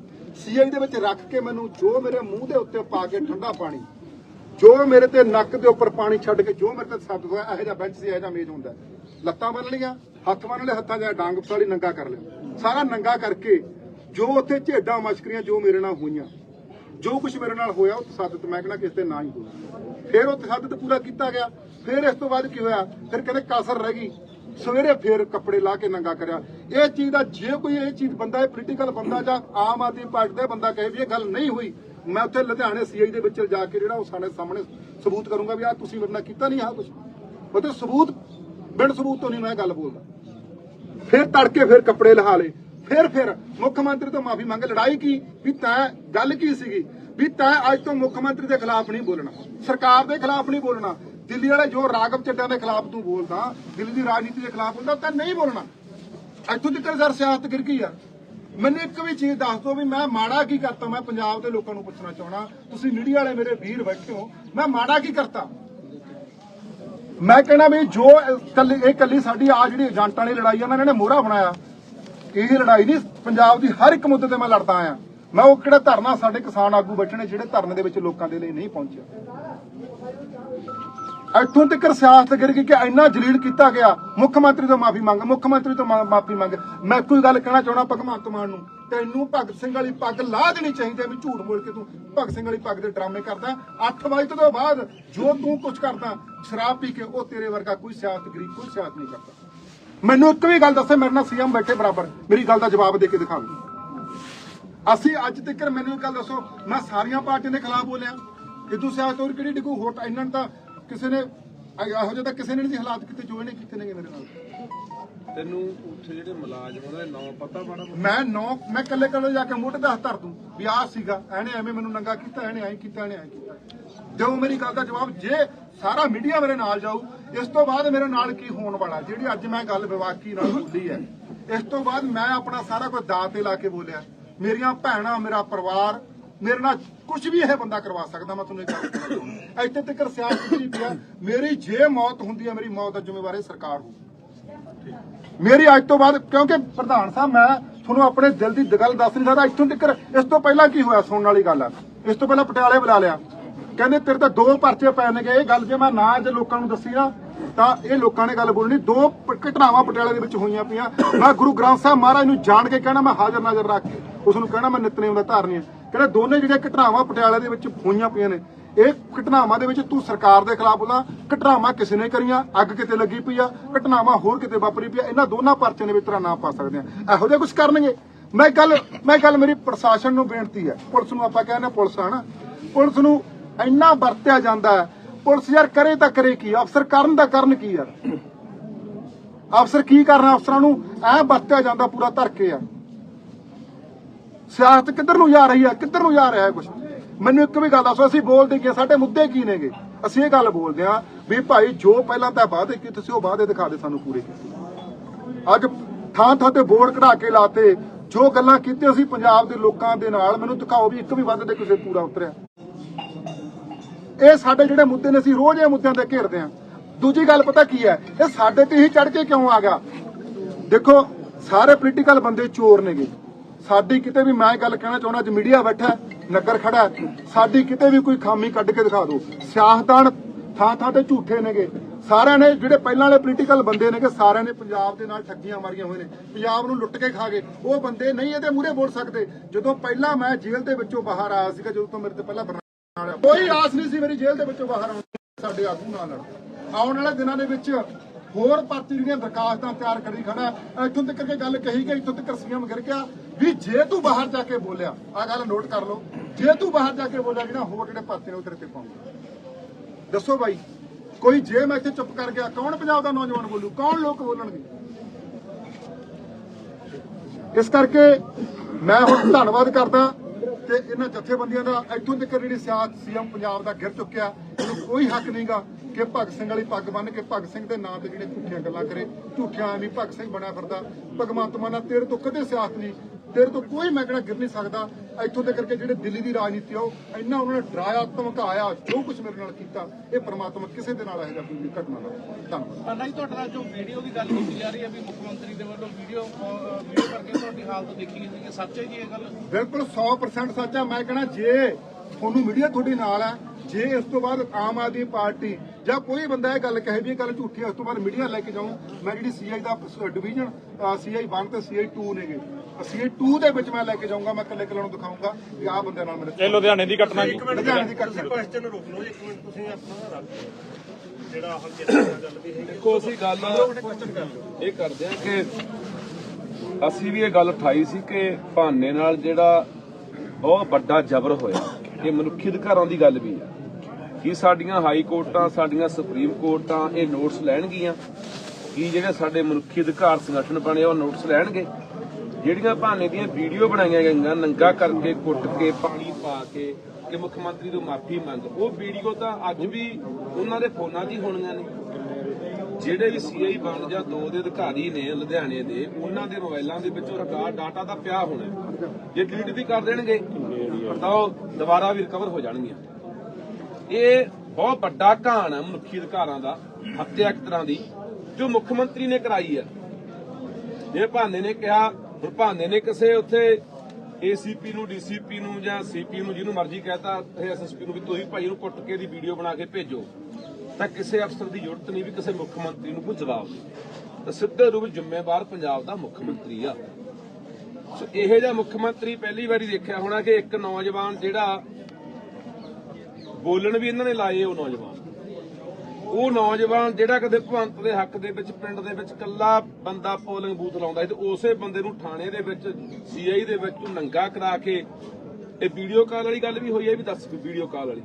ਸੀਆਈ ਦੇ ਵਿੱਚ ਰੱਖ ਕੇ ਮੈਨੂੰ ਜੋ ਮੇਰੇ ਮੂੰਹ ਦੇ ਉੱਤੇ ਪਾ ਕੇ ਠੰਡਾ ਪਾਣੀ ਜੋ ਮੇਰੇ ਤੇ ਨੱਕ ਦੇ ਉੱਪਰ ਪਾਣੀ ਛੱਡ ਕੇ ਜੋ ਮੇਰੇ ਤੇ ਸਬਦ ਹੋਇਆ, ਇਹੋ ਜਿਹਾ ਬੈਂਚ ਸੀ, ਇਹੋ ਜਿਹਾ ਮੇਜ਼ ਹੁੰਦਾ। ਲੱਤਾਂ ਬੰਨ ਲਈਆਂ, ਹੱਥ ਬੰਨ ਲਏ, ਹੱਥਾਂ 'ਚ ਡਾਂਗ ਫਸਾਲੀ ਨੰਗਾ ਕਰ ਲਿਆ। ਸਾਰਾ ਨੰਗਾ ਕਰਕੇ ਜੋ ਉੱਥੇ ਝੇਡਾਂ ਮਸ਼ਕਰੀਆਂ ਜੋ ਮੇਰੇ ਨਾਲ ਹੋਈਆਂ, ਜੋ ਕੁਝ ਮੇਰੇ ਨਾਲ ਹੋਇਆ, ਉਹ ਤਸੱਦਦ, ਮੈਂ ਕਹਿੰਦਾ ਕਿਸੇ ਤੇ ਨਾ ਹੀ ਹੋਇਆ। ਫਿਰ ਉਹ ਤਸੱਦਦ ਪੂਰਾ ਕੀਤਾ ਗਿਆ। ਫਿਰ ਇਸ ਤੋਂ ਬਾਅਦ ਕੀ ਹੋਇਆ? ਫਿਰ ਕਹਿੰਦੇ ਕਾਸਰ ਰਹਿ ਗਈ। ਸਵੇਰੇ ਫੇਰ ਕੱਪੜੇ ਲਾ ਕੇ ਨੰਗਾ ਕਰਿਆ। ਇਹ ਚੀਜ਼ ਦਾ ਜੇ ਕੋਈ ਇਹ ਚੀਜ਼, ਬੰਦਾ ਹੈ ਪੋਲੀਟੀਕਲ ਬੰਦਾ ਜਾਂ ਆਮ ਆਦਮੀ ਪਾਰਟੀ ਦਾ ਬੰਦਾ ਕਹੇ ਵੀ ਇਹ ਗੱਲ ਨਹੀਂ ਹੋਈ ਮੈਂ ਉੱਥੇ ਲੁਧਿਆਣੇ ਸੀਆਈ ਦੇ ਵਿੱਚ ਜਾ ਕੇ ਜਿਹੜਾ ਉਹ ਸਾਡੇ ਸਾਹਮਣੇ ਸਬੂਤ ਕਰੂੰਗਾ ਵੀ ਆ ਤੁਸੀਂ ਮੇਰੇ ਨਾਲ ਕੀਤਾ ਨਹੀਂ ਆ ਕੁਝ ਮਤਲਬ ਸਬੂਤ, ਬਿਨ ਸਬੂਤ ਤੋਂ ਨਹੀਂ ਮੈਂ ਗੱਲ ਬੋਲਦਾ। ਫਿਰ ਤੜਕੇ ਫਿਰ ਕੱਪੜੇ ਲਹਾ ਲਏ। ਫਿਰ ਫਿਰ ਮੁੱਖ ਮੰਤਰੀ ਤੋਂ ਮਾਫੀ ਮੰਗ, ਲੜਾਈ ਕੀ? ਵੀ ਤੈਂ ਗੱਲ ਕੀ ਸੀਗੀ? ਵੀ ਤੈਂ ਅੱਜ ਤੋਂ ਮੁੱਖ ਮੰਤਰੀ ਦੇ ਖਿਲਾਫ ਨਹੀਂ ਬੋਲਣਾ। ਸਰਕਾਰ ਦੇ ਖਿਲਾਫ ਨਹੀਂ ਬੋਲਣਾ। ਦਿੱਲੀ ਵਾਲੇ ਜੋ ਰਾਗਵ ਚੱਡਿਆਂ ਦੇ ਖਿਲਾਫ ਤੂੰ ਬੋਲਦਾ, ਦਿੱਲੀ ਦੀ ਰਾਜਨੀਤੀ ਦੇ ਖਿਲਾਫ ਬੋਲਦਾ ਤਾਂ ਨਹੀਂ ਬੋਲਣਾ। ਇੱਥੋਂ ਤੱਕ ਸਰ ਸਿਆਸਤ ਗਿਰ ਗਈ ਯਾਰ ਮੈਨੂੰ ਇੱਕ ਵੀ ਚੀਜ਼ ਦੱਸ ਦਿਓ ਵੀ ਮੈਂ ਮਾੜਾ ਕੀ ਕਰਤਾ, ਮੈਂ ਪੰਜਾਬ ਦੇ ਲੋਕਾਂ ਨੂੰ ਪੁੱਛਣਾ ਚਾਹਣਾ ਤੁਸੀਂ ਮੀਡੀਆ ਵਾਲੇ ਮੇਰੇ ਵੀਰ ਬੈਠੇ ਹੋ, ਮੈਂ ਮਾੜਾ ਕੀ ਕਰਤਾ? ਮੈਂ ਕਹਿਣਾ ਵੀ ਜੋ ਕੱਲੀ, ਇਹ ਕੱਲੀ ਸਾਡੀ ਆ ਜਿਹੜੀ ਏਜੰਟਾਂ ਵਾਲੀ ਲੜਾਈ ਆ ਨਾ ਇਹਨਾਂ ਨੇ ਮੋਹਰਾ ਬਣਾਇਆ। ਇਹ ਲੜਾਈ ਨਹੀਂ, ਪੰਜਾਬ ਦੀ ਹਰ ਇੱਕ ਮੁੱਦੇ ਤੇ ਮੈਂ ਲੜਦਾ ਆਇਆ। ਮੈਂ ਉਹ ਕਿਹੜਾ ਧਰਨਾ ਸਾਡੇ ਕਿਸਾਨ ਆਗੂ ਬੈਠੇ ਨੇ ਜਿਹੜੇ ਧਰਨੇ ਦੇ ਵਿੱਚ ਲੋਕਾਂ ਦੇ ਲਈ ਨਹੀਂ ਪਹੁੰਚਿਆ ਇੱਥੋਂ ਤੱਕ ਸਿਆਸਤ ਗਿਰ ਗਈ ਕਿ ਇੰਨਾ ਜਲੀਲ ਕੀਤਾ ਗਿਆ। ਮੁੱਖ ਮੰਤਰੀ ਤੋਂ ਮਾਫੀ ਮੰਗ, ਮੁੱਖ ਮੰਤਰੀ ਤੋਂ ਮਾਫੀ ਮੰਗ। ਮੈਂ ਕੋਈ ਗੱਲ ਕਹਿਣਾ ਚਾਹਣਾ ਭਗਵੰਤ ਮਾਨ ਨੂੰ, ਤੈਨੂੰ ਭਗਤ ਸਿੰਘ ਵਾਲੀ ਪੱਗ ਲਾ ਦੇਣੀ ਚਾਹੀਦੀ ਹੈ ਵੀ ਝੂਠ ਬੋਲ ਕੇ ਤੂੰ ਭਗਤ ਸਿੰਘ ਵਾਲੀ ਪੱਗ ਦੇ ਡਰਾਮੇ ਕਰਦਾ 8 ਵਜੇ ਤੋਂ ਬਾਅਦ ਜੋ ਤੂੰ ਕੁਝ ਕਰਦਾ, ਸ਼ਰਾਬ ਪੀ ਕੇ ਉਹ ਤੇਰੇ ਵਰਗਾ ਕੋਈ ਸਿਆਸਤ ਗਰੀ ਕੋਈ ਸਿਆਸਤ ਨਹੀਂ ਕਰਦਾ। ਮੈਨੂੰ ਇੱਕ ਵੀ ਗੱਲ ਦੱਸੇ, ਮੇਰੇ ਨਾਲ ਸੀਐਮ ਬੈਠੇ ਬਰਾਬਰ। ਮੇਰੀ ਗੱਲ ਦਾ ਜਵਾਬ ਦੇ ਕੇ ਦਿਖਾਓ ਅਸੀਂ ਅੱਜ ਤੱਕ ਮੈਨੂੰ ਇੱਕ ਗੱਲ ਦੱਸੋ, ਮੈਂ ਸਾਰੀਆਂ ਪਾਰਟੀਆਂ ਦੇ ਖਿਲਾਫ ਬੋਲਿਆ। ਇਦੋਂ ਸਿਆਸਤ ਹੋਰ ਕਿਹੜੀ ਡਿੱਗੂ ਹੋਟ ਇਹਨਾਂ ਨੇ ਤਾਂ ਕਿਸੇ ਨੇ ਇਹੋ ਜਿਹਾ ਤਾਂ ਕਿਸੇ ਨੇ ਨਹੀਂ ਹਾਲਾਤ ਕਿਤੇ ਜੋ ਇਹਨੇ ਕੀਤੇ ਨੇਗੇ ਮੇਰੇ ਨਾਲ। ਤੈਨੂੰ ਉੱਥੇ ਜਿਹੜੇ ਮੁਲਾਜ਼ਮ ਉਹਨਾਂ ਦੇ ਨਾਂ ਪਤਾ ਮੋਟਾ? ਮੈਂ ਨੌ ਮੈਂ ਕੱਲੇ ਕੱਲੇ ਜਾ ਕੇ ਮੋਢੇ ਦਾ ਹੱਥ ਧਰ ਦੂੰ ਵੀ ਆਹ ਸੀਗਾ ਐਨੇ ਐਵੇਂ ਮੈਨੂੰ ਨੰਗਾ ਕੀਤਾ ਐਨੇ ਐਂ ਕੀਤਾ ਐਨੇ ਐਂ ਕੀਤਾ। ਦਿਓ ਮੇਰੀ ਗੱਲ ਦਾ ਜਵਾਬ ਜੇ ਸਾਰਾ ਮੀਡੀਆ ਮੇਰੇ ਨਾਲ ਜਾਊ ਇਸ ਤੋਂ ਬਾਅਦ ਮੇਰੇ ਨਾਲ ਕੀ ਹੋਣ ਵਾਲਾ? ਜਿਹੜੀ ਅੱਜ ਮੈਂ ਗੱਲ ਵਿਵਾਕੀ ਨਾਲ ਬੋਲੀ ਹੈ ਇਸ ਤੋਂ ਬਾਅਦ ਮੈਂ ਆਪਣਾ ਸਾਰਾ ਕੁਝ ਦਾਅ ਤੇ ਲਾ ਕੇ ਬੋਲਿਆ। ਮੇਰੀਆਂ ਭੈਣਾਂ ਮੇਰਾ ਪਰਿਵਾਰ ਮੇਰੇ ਨਾਲ ਕੁਝ ਵੀ ਇਹ ਬੰਦਾ ਕਰਵਾ ਸਕਦਾ, ਮੈਂ ਤੁਹਾਨੂੰ ਇਹ ਗੱਲ ਕਹਿਣਾ ਚਾਹੁੰਦਾ। ਇੱਥੇ ਤੱਕ ਸਿਆਸਤ ਦੀ ਪਿਆ ਮੇਰੀ ਜੇ ਮੌਤ ਹੁੰਦੀ ਹੈ ਮੇਰੀ ਮੌਤ ਦਾ ਜ਼ਿੰਮੇਵਾਰ ਸਰਕਾਰ ਹੋਊ। ਮੇਰੀ ਅੱਜ ਤੋਂ ਬਾਅਦ, ਕਿਉਂਕਿ ਪ੍ਰਧਾਨ ਸਾਹਿਬ, ਮੈਂ ਤੁਹਾਨੂੰ ਆਪਣੇ ਦਿਲ ਦੀ ਗੱਲ ਦੱਸ ਨਹੀਂ ਸਕਦਾ, ਇੱਥੋਂ ਤੱਕ, ਇਸ ਤੋਂ ਪਹਿਲਾਂ ਕੀ ਹੋਇਆ ਸੁਣਨ ਵਾਲੀ ਗੱਲ ਆ? ਇਸ ਤੋਂ ਪਹਿਲਾਂ ਪਟਿਆਲੇ ਬੁਲਾ ਲਿਆ। ਕਹਿੰਦੇ, ਤੇਰੇ ਤਾਂ ਦੋ ਪਰਚੇ ਪੈ ਨੇਗੇ ਇਹ ਗੱਲ ਜੇ ਮੈਂ ਨਾ ਅੱਜ ਲੋਕਾਂ ਨੂੰ ਦੱਸੀ ਨਾ, ਤਾਂ ਇਹ ਲੋਕਾਂ ਨੇ ਗੱਲ ਬੋਲਣੀ। ਦੋ ਘਟਨਾਵਾਂ ਪਟਿਆਲੇ ਦੇ ਵਿੱਚ ਹੋਈਆਂ ਪਈਆਂ। ਮੈਂ ਗੁਰੂ ਗ੍ਰੰਥ ਸਾਹਿਬ ਮਹਾਰਾਜ ਨੂੰ ਜਾਣ ਕੇ ਕਹਿਣਾ, ਮੈਂ ਹਾਜ਼ਰ ਨਾਜ਼ਰ ਰੱਖ ਕੇ, ਉਸ ਨੂੰ ਕਹਿਣਾ, ਮੈਂ ਨਿਤਨੇਮ ਦਾ ਧਾਰਨੀ ਹੈ ਕਹਿੰਦੇ ਦੋਨੇ ਜਿਹੜੀਆਂ ਘਟਨਾਵਾਂ ਪਟਿਆਲੇ ਦੇ ਵਿੱਚ ਹੋਈਆਂ ਪਈਆਂ ਨੇ, ਇਹ ਘਟਨਾਵਾਂ ਦੇ ਵਿੱਚ ਤੂੰ ਸਰਕਾਰ ਦੇ ਖਿਲਾਫ ਬੋਲਾਂ, ਘਟਨਾਵਾਂ ਕਿਸੇ ਨੇ ਕਰੀਆਂ, ਅੱਗ ਕਿਤੇ ਲੱਗੀ ਪਈ ਆ, ਘਟਨਾਵਾਂ ਹੋਰ ਕਿਤੇ ਵਾਪਰੀ ਪਈ ਆ, ਇਹਨਾਂ ਦੋਨਾਂ ਪਰਚਿਆਂ ਦੇ ਵਿੱਚ ਤੇਰਾ ਨਾਮ ਪਾ ਸਕਦੇ ਆ। ਇਹੋ ਜਿਹਾ ਕੁਝ ਕਰਨਗੇ। ਮੈਂ ਗੱਲ ਮੈਂ ਗੱਲ ਮੇਰੀ ਪ੍ਰਸ਼ਾਸਨ ਨੂੰ ਬੇਨਤੀ ਹੈ। ਪੁਲਿਸ ਨੂੰ ਆਪਾਂ ਕਹਿੰਦੇ ਹਾਂ ਪੁਲਿਸ ਆ ਨਾ। ਪੁਲਿਸ ਨੂੰ ਇੰਨਾ ਵਰਤਿਆ ਜਾਂਦਾ ਹੈ। ਪੁਲਿਸ ਯਾਰ ਕਰੇ ਤਾਂ ਕਰੇ ਕੀ, ਅਫਸਰ ਕਰਨ ਦਾ ਕਰਨ ਕੀ ਯਾਰ? ਅਫਸਰ ਕੀ ਕਰਨਾ ਅਫਸਰਾਂ ਨੂੰ? ਐ ਵਰਤਿਆ ਜਾਂਦਾ ਪੂਰਾ ਧਰ ਕੇ ਆ। ਸਿਆਸਤ ਕਿੱਧਰ ਨੂੰ ਜਾ ਰਹੀ ਹੈ, ਕਿੱਧਰ ਨੂੰ ਜਾ ਰਿਹਾ ਹੈ ਕੁਝ ਮੈਨੂੰ ਇੱਕ ਵੀ ਗੱਲ ਦੱਸੋ, ਅਸੀਂ ਬੋਲਦੇ ਕੀ ਸਾਡੇ ਮੁੱਦੇ ਕੀ ਨੇਗੇ? ਅਸੀਂ ਇਹ ਗੱਲ ਬੋਲਦੇ ਆ ਵੀ ਭਾਈ ਜੋ ਪਹਿਲਾਂ ਤਾਂ ਵਾਅਦੇ ਕੀਤੇ ਸੀ, ਉਹ ਵਾਅਦੇ ਦਿਖਾ ਦੇ ਸਾਨੂੰ ਪੂਰੇ ਅੱਜ ਥਾਂ ਥਾਂ ਤੇ ਬੋਰਡ ਕਢਾ ਕੇ ਲਾਤੇ, ਜੋ ਗੱਲਾਂ ਕੀਤੀਆਂ ਸੀ ਪੰਜਾਬ ਦੇ ਲੋਕਾਂ ਦੇ ਨਾਲ, ਮੈਨੂੰ ਦਿਖਾਓ ਵੀ ਇੱਕ ਵੀ ਵਾਅਦੇ ਤੇ ਕਿਸੇ ਪੂਰਾ ਉਤਰਿਆ। ਇਹ ਸਾਡੇ ਜਿਹੜੇ ਮੁੱਦੇ ਨੇ, ਅਸੀਂ ਰੋਜ਼ ਇਹ ਮੁੱਦਿਆਂ ਤੇ ਘੇਰਦੇ ਆ ਦੂਜੀ ਗੱਲ ਪਤਾ ਕੀ ਹੈ? ਇਹ ਸਾਡੇ ਤੇ ਹੀ ਚੜ ਕੇ ਕਿਉਂ ਆ ਗਿਆ? ਦੇਖੋ, ਸਾਰੇ ਪੋਲੀਟੀਕਲ ਬੰਦੇ ਚੋਰ ਨੇਗੇ। ਸਾਡੀ ਕਿਤੇ ਵੀ ਮੈਂ ਗੱਲ ਕਹਿਣਾ ਚਾਹੁੰਦਾ ਅੱਜ ਮੀਡੀਆ ਬੈਠਾ ਹੈ, ਨਗਰ ਖੜਾ ਸਾਡੀ ਕਿਤੇ ਵੀ ਕੋਈ ਖਾਮੀ ਕੱਢ ਕੇ ਦਿਖਾ ਦਿਓ। ਸਿਆਸਤਦਾਨ ਥਾਂ ਥਾਂ ਤੇ ਝੂਠੇ ਨੇਗੇ। ਸਾਰਿਆਂ ਨੇ ਜਿਹੜੇ ਪਹਿਲਾਂ ਵਾਲੇ ਪੋਲੀਟੀਕਲ ਬੰਦੇ ਨੇਗੇ ਸਾਰਿਆਂ ਨੇ ਪੰਜਾਬ ਦੇ ਨਾਲ ਠੱਗੀਆਂ ਮਾਰੀਆਂ ਹੋਏ ਨੇ। ਪੰਜਾਬ ਨੂੰ ਲੁੱਟ ਕੇ ਖਾ ਗਏ। ਉਹ ਬੰਦੇ ਨਹੀਂ ਇਹਦੇ ਮੂਹਰੇ ਬੋਲ ਸਕਦੇ। ਜਦੋਂ ਪਹਿਲਾਂ ਮੈਂ ਜੇਲ੍ਹ ਦੇ ਵਿੱਚੋਂ ਬਾਹਰ ਆਇਆ ਸੀਗਾ ਜਦੋਂ ਤੋਂ ਮੇਰੇ ਤੇ ਪਹਿਲਾਂ ਬਰਨਾਲਾ ਕੋਈ ਆਸ ਨਹੀਂ ਸੀ ਮੇਰੀ ਜੇਲ੍ਹ ਦੇ ਵਿੱਚੋਂ ਬਾਹਰ ਆਉਣ ਸਾਡੇ ਆਗੂ ਨਾਲ ਲੜ ਆਉਣ ਵਾਲੇ ਦਿਨਾਂ ਦੇ ਵਿੱਚ ਹੋਰ ਪਾਰਟੀ ਦੀਆਂ ਦਰਖਾਸਤਾਂ ਤਿਆਰ ਕਰੀ ਖੜਾ ਇੱਥੋਂ ਤੱਕ ਕਿ ਗੱਲ ਕਹੀ ਗਈ ਇੱਥੋਂ ਤੱਕ ਸੀਐਮ ਗਿਰ ਗਿਆ। ਵੀ ਜੇ ਤੂੰ ਬਾਹਰ ਜਾ ਕੇ ਬੋਲਿਆ ਆ ਗੱਲ ਨੋਟ ਕਰ ਲਓ, ਜੇ ਤੂੰ ਬਾਹਰ ਜਾ ਕੇ ਬੋਲਿਆ ਜਿਹੜਾ ਹੋਰ ਜਿਹੜੇ ਪਾਰਟੀ ਨੇ ਉਹ ਤੇਰੇ ਤੇ ਪਾਉਂਗੇ। ਦੱਸੋ ਬਾਈ, ਕੋਈ ਜੇ ਮੈਂ ਇੱਥੇ ਚੁੱਪ ਕਰ ਗਿਆ, ਕੌਣ ਪੰਜਾਬ ਦਾ ਨੌਜਵਾਨ ਬੋਲੂ? ਕੌਣ ਲੋਕ ਬੋਲਣਗੇ? ਇਸ ਕਰਕੇ ਮੈਂ ਹੁਣ ਧੰਨਵਾਦ ਕਰਦਾ ਕਿ ਇਹਨਾਂ ਜਥੇਬੰਦੀਆਂ ਦਾ, ਇੱਥੋਂ ਤੱਕ ਜਿਹੜੀ ਸਿਆਸਤ ਸੀਐਮ ਪੰਜਾਬ ਦਾ ਗਿਰ ਚੁੱਕਿਆ, ਇਹਨੂੰ ਕੋਈ ਹੱਕ ਨਹੀਂਗਾ ਕਿ ਭਗਤ ਸਿੰਘ ਵਾਲੀ ਪੱਗ ਬੰਨ ਕੇ ਭਗਤ ਸਿੰਘ ਦੇ ਨਾਂ ਤੇ ਜਿਹੜੇ ਝੂਠੀਆਂ ਗੱਲਾਂ ਕਰੇ। ਝੂਠੀਆਂ ਵੀ ਭਗਤ ਸਿੰਘ ਬਣਿਆ ਫਿਰਦਾ। ਭਗਵੰਤ ਮਾਨ ਤੇਰੇ ਤੋਂ ਕਦੇ ਸਿਆਸਤ ਨਹੀਂ। ਤੇਰੇ ਤੋਂ ਕੋਈ ਮੈਂ ਕਹਿਣਾ ਗਿਰ ਨਹੀਂ ਸਕਦਾ। ਇੱਥੋਂ ਤੱਕ ਕਰਕੇ ਜਿਹੜੇ ਦਿੱਲੀ ਦੀ ਰਾਜਨੀਤੀ ਆ ਉਹ ਇੰਨਾ ਉਹਨਾਂ ਨੇ ਡਰਾਇਆ ਧਮਕਾਇਆ ਜੋ ਕੁਝ ਮੇਰੇ ਨਾਲ ਕੀਤਾ ਇਹ ਪ੍ਰਮਾਤਮਾ ਕਿਸੇ ਦੇ ਨਾਲ ਇਹੋ ਜਿਹਾ ਕੋਈ ਘਟਨਾ ਨਾ ਹੋਵੇ। ਧੰਨਵਾਦ। ਪਹਿਲਾਂ ਹੀ ਤੁਹਾਡੇ ਨਾਲ ਜੋ ਵੀਡੀਓ ਦੀ ਗੱਲ ਕੀਤੀ ਜਾ ਰਹੀ ਹੈ ਵੀ ਮੁੱਖ ਮੰਤਰੀ ਦੇ ਵੱਲੋਂ ਵੀਡੀਓ ਵੀਡੀਓ ਕਰਕੇ ਤੁਹਾਡੀ ਹਾਲਤ ਦੇਖੀ ਗਈ ਸੀ ਕਿ ਸੱਚ ਹੈ ਜੀ ਇਹ ਗੱਲ? ਬਿਲਕੁਲ 100% ਸੱਚ ਹੈ। ਮੈਂ ਕਹਿਣਾ ਜੇ ਤੁਹਾਨੂੰ ਮੀਡੀਆ ਤੁਹਾਡੇ ਨਾਲ ਹੈ ਜੇ ਇਸ ਤੋਂ ਬਾਅਦ ਆਮ ਆਦਮੀ ਪਾਰਟੀ ਜਾਂ ਕੋਈ ਬੰਦਾ ਇਹ ਗੱਲ ਕਹੇ ਵੀ ਇਹ ਗੱਲ ਝੂਠੀ ਹੈ ਉਸ ਤੋਂ ਬਾਅਦ ਮੀਡੀਆ ਲੈ ਕੇ ਜਾਊਂ ਮੈਂ ਜਿਹੜੀ ਸੀਆਈ ਦਾ ਡਿਵੀਜ਼ਨ ਸੀਆਈ 1 ਤੇ ਸੀਆਈ 2 ਨੇਗੇ। ਸੀਆਈ 2 ਦੇ ਵਿੱਚ ਮੈਂ ਲੈ ਕੇ ਜਾਊਂਗਾ ਮੈਂ ਇਕੱਲੇ ਇਕੱਲੇ ਨੂੰ ਦਿਖਾਊਂਗਾ ਕਿ ਆਹ ਬੰਦੇ ਨਾਲ ਮੇਰੇ ਇਹ ਲੁਧਿਆਣੇ ਦੀ ਘਟਨਾ ਜੀ। ਲੁਧਿਆਣੇ ਦੀ ਘਟਨਾ। ਕੁਐਸਚਨ ਰੋਕ ਲਓ ਇੱਕ ਮਿੰਟ ਤੁਸੀਂ ਆਪਣਾ ਰੱਖ ਜਿਹੜਾ ਹਲਕੇ ਦੀ ਗੱਲ ਵੀ ਹੈਗੀ ਦੇਖੋ ਅਸੀਂ ਗੱਲ ਇਹ ਕਰਦੇ ਹਾਂ ਕਿ ਅਸੀਂ ਵੀ ਇਹ ਗੱਲ ਉਠਾਈ ਸੀ ਕਿ ਭਾਨੇ ਨਾਲ ਜਿਹੜਾ ਬਹੁਤ ਵੱਡਾ ਜ਼ਬਰ ਹੋਇਆ ਇਹ ਮਨੁੱਖੀ ਅਧਿਕਾਰਾਂ ਦੀ ਗੱਲ ਵੀ ਹੈ। ਕੀ ਸਾਡੀਆਂ ਹਾਈ ਕੋਰਟਾਂ, ਸਾਡੀਆਂ ਸੁਪਰੀਮ ਕੋਰਟਾਂ ਇਹ ਨੋਟਸ ਲੈਣਗੀਆਂ? ਕੀ ਜਿਹੜੇ ਸਾਡੇ ਮਨੁੱਖੀ ਅਧਿਕਾਰ ਸੰਗਠਨ ਬਣੇ, ਉਹ ਨੋਟਸ ਲੈਣਗੇ? ਜਿਹੜੀਆਂ ਭਾਨੇ ਦੀਆਂ ਵੀਡੀਓ ਬਣਾਈਆਂ ਗਈਆਂ, ਨੰਗਾ ਕਰਕੇ ਕੁੱਟ ਕੇ, ਪਾਣੀ ਪਾ ਕੇ ਕਿ ਮੁੱਖ ਮੰਤਰੀ ਤੋਂ ਮਾਫੀ ਮੰਗ, ਉਹ ਵੀਡੀਓ ਤਾਂ ਅੱਜ ਵੀ ਉਹਨਾਂ ਦੇ ਫੋਨਾਂ 'ਚ ਹੀ ਹੋਣੀਆਂ ਨੇ। ਜਿਹੜੇ ਵੀ ਸੀਆਈ ਬਣ ਜਾਂ ਦੋ ਦੇ ਅਧਿਕਾਰੀ ਨੇ ਲੁਧਿਆਣੇ ਦੇ, ਉਹਨਾਂ ਦੇ ਮੋਬਾਈਲਾਂ ਦੇ ਵਿੱਚੋਂ ਰਿਕਾਰਡ ਡਾਟਾ ਦਾ ਪਿਆ ਹੋਣਾ। ਜੇ ਡਿਲੀਟ ਵੀ ਕਰ ਦੇਣਗੇ, ਤਾਂ ਉਹ ਦੁਬਾਰਾ ਵੀ ਰਿਕਵਰ ਹੋ ਜਾਣਗੀਆਂ। ਇਹ ਬਹੁਤ ਵੱਡਾ ਕਹਾਣ ਹੈ ਮਨੁੱਖੀ ਅਧਿਕਾਰਾਂ ਦਾ, ਹੱਤਿਆ ਇੱਕ ਤਰ੍ਹਾਂ ਦੀ, ਜੋ ਮੁੱਖ ਮੰਤਰੀ ਨੇ ਕਰਾਈ ਹੈ। ਜੇ ਭਾਨੇ ਨੇ ਕਿਹਾ, ਹੁਣ ਭਾਨੇ ਨੇ ਕਿਸੇ ਉੱਥੇ ਏਸੀਪੀ ਨੂੰ ਡੀਸੀਪੀ ਨੂੰ ਜਾਂ ਸੀਪੀ ਨੂੰ ਜਿਹਨੂੰ ਮਰਜ਼ੀ ਕਹਤਾ ਐਸਐਸਪੀ ਨੂੰ ਵੀ ਤੁਸੀਂ ਭਾਈ ਨੂੰ ਕੁੱਟ ਕੇ ਦੀ ਵੀਡੀਓ ਬਣਾ ਕੇ ਭੇਜੋ, ਤਾਂ ਕਿਸੇ ਅਫਸਰ ਦੀ ਜ਼ਰੂਰਤ ਨਹੀਂ ਵੀ ਕਿਸੇ ਮੁੱਖ ਮੰਤਰੀ ਨੂੰ ਕੋਈ ਜਵਾਬ ਦੇ ਤਾਂ ਸਿੱਧੇ ਰੂਪ ਜ਼ਿੰਮੇਵਾਰ ਪੰਜਾਬ ਦਾ ਮੁੱਖ ਮੰਤਰੀ ਆ। ਸੋ ਇਹੋ ਜਿਹਾ ਮੁੱਖ ਮੰਤਰੀ ਪਹਿਲੀ ਵਾਰੀ ਦੇਖਿਆ ਹੋਣਾ ਕਿ ਇੱਕ ਨੌਜਵਾਨ ਜਿਹੜਾ ਬੋਲਣ ਵੀ ਇਹਨਾਂ ਨੇ ਲਾਏ ਉਹ ਨੌਜਵਾਨ। ਉਹ ਨੌਜਵਾਨ ਜਿਹੜਾ ਕਦੇ ਭਵੰਤ ਦੇ ਹੱਕ ਦੇ ਵਿੱਚ, ਪਿੰਡ ਦੇ ਵਿੱਚ ਕੱਲਾ ਬੰਦਾ ਪੋਲਿੰਗ ਬੂਥ ਲਾਉਂਦਾ ਸੀ ਤੇ ਉਸੇ ਬੰਦੇ ਨੂੰ ਥਾਣੇ ਦੇ ਵਿੱਚ, ਸੀਆਈ ਦੇ ਵਿੱਚ ਨੰਗਾ ਕਰਾ ਕੇ, ਇਹ ਵੀਡੀਓ ਕਾਲ ਵਾਲੀ ਗੱਲ ਵੀ ਹੋਈ ਹੈ ਵੀ ਦੱਸ ਵੀਡੀਓ ਕਾਲ ਵਾਲੀ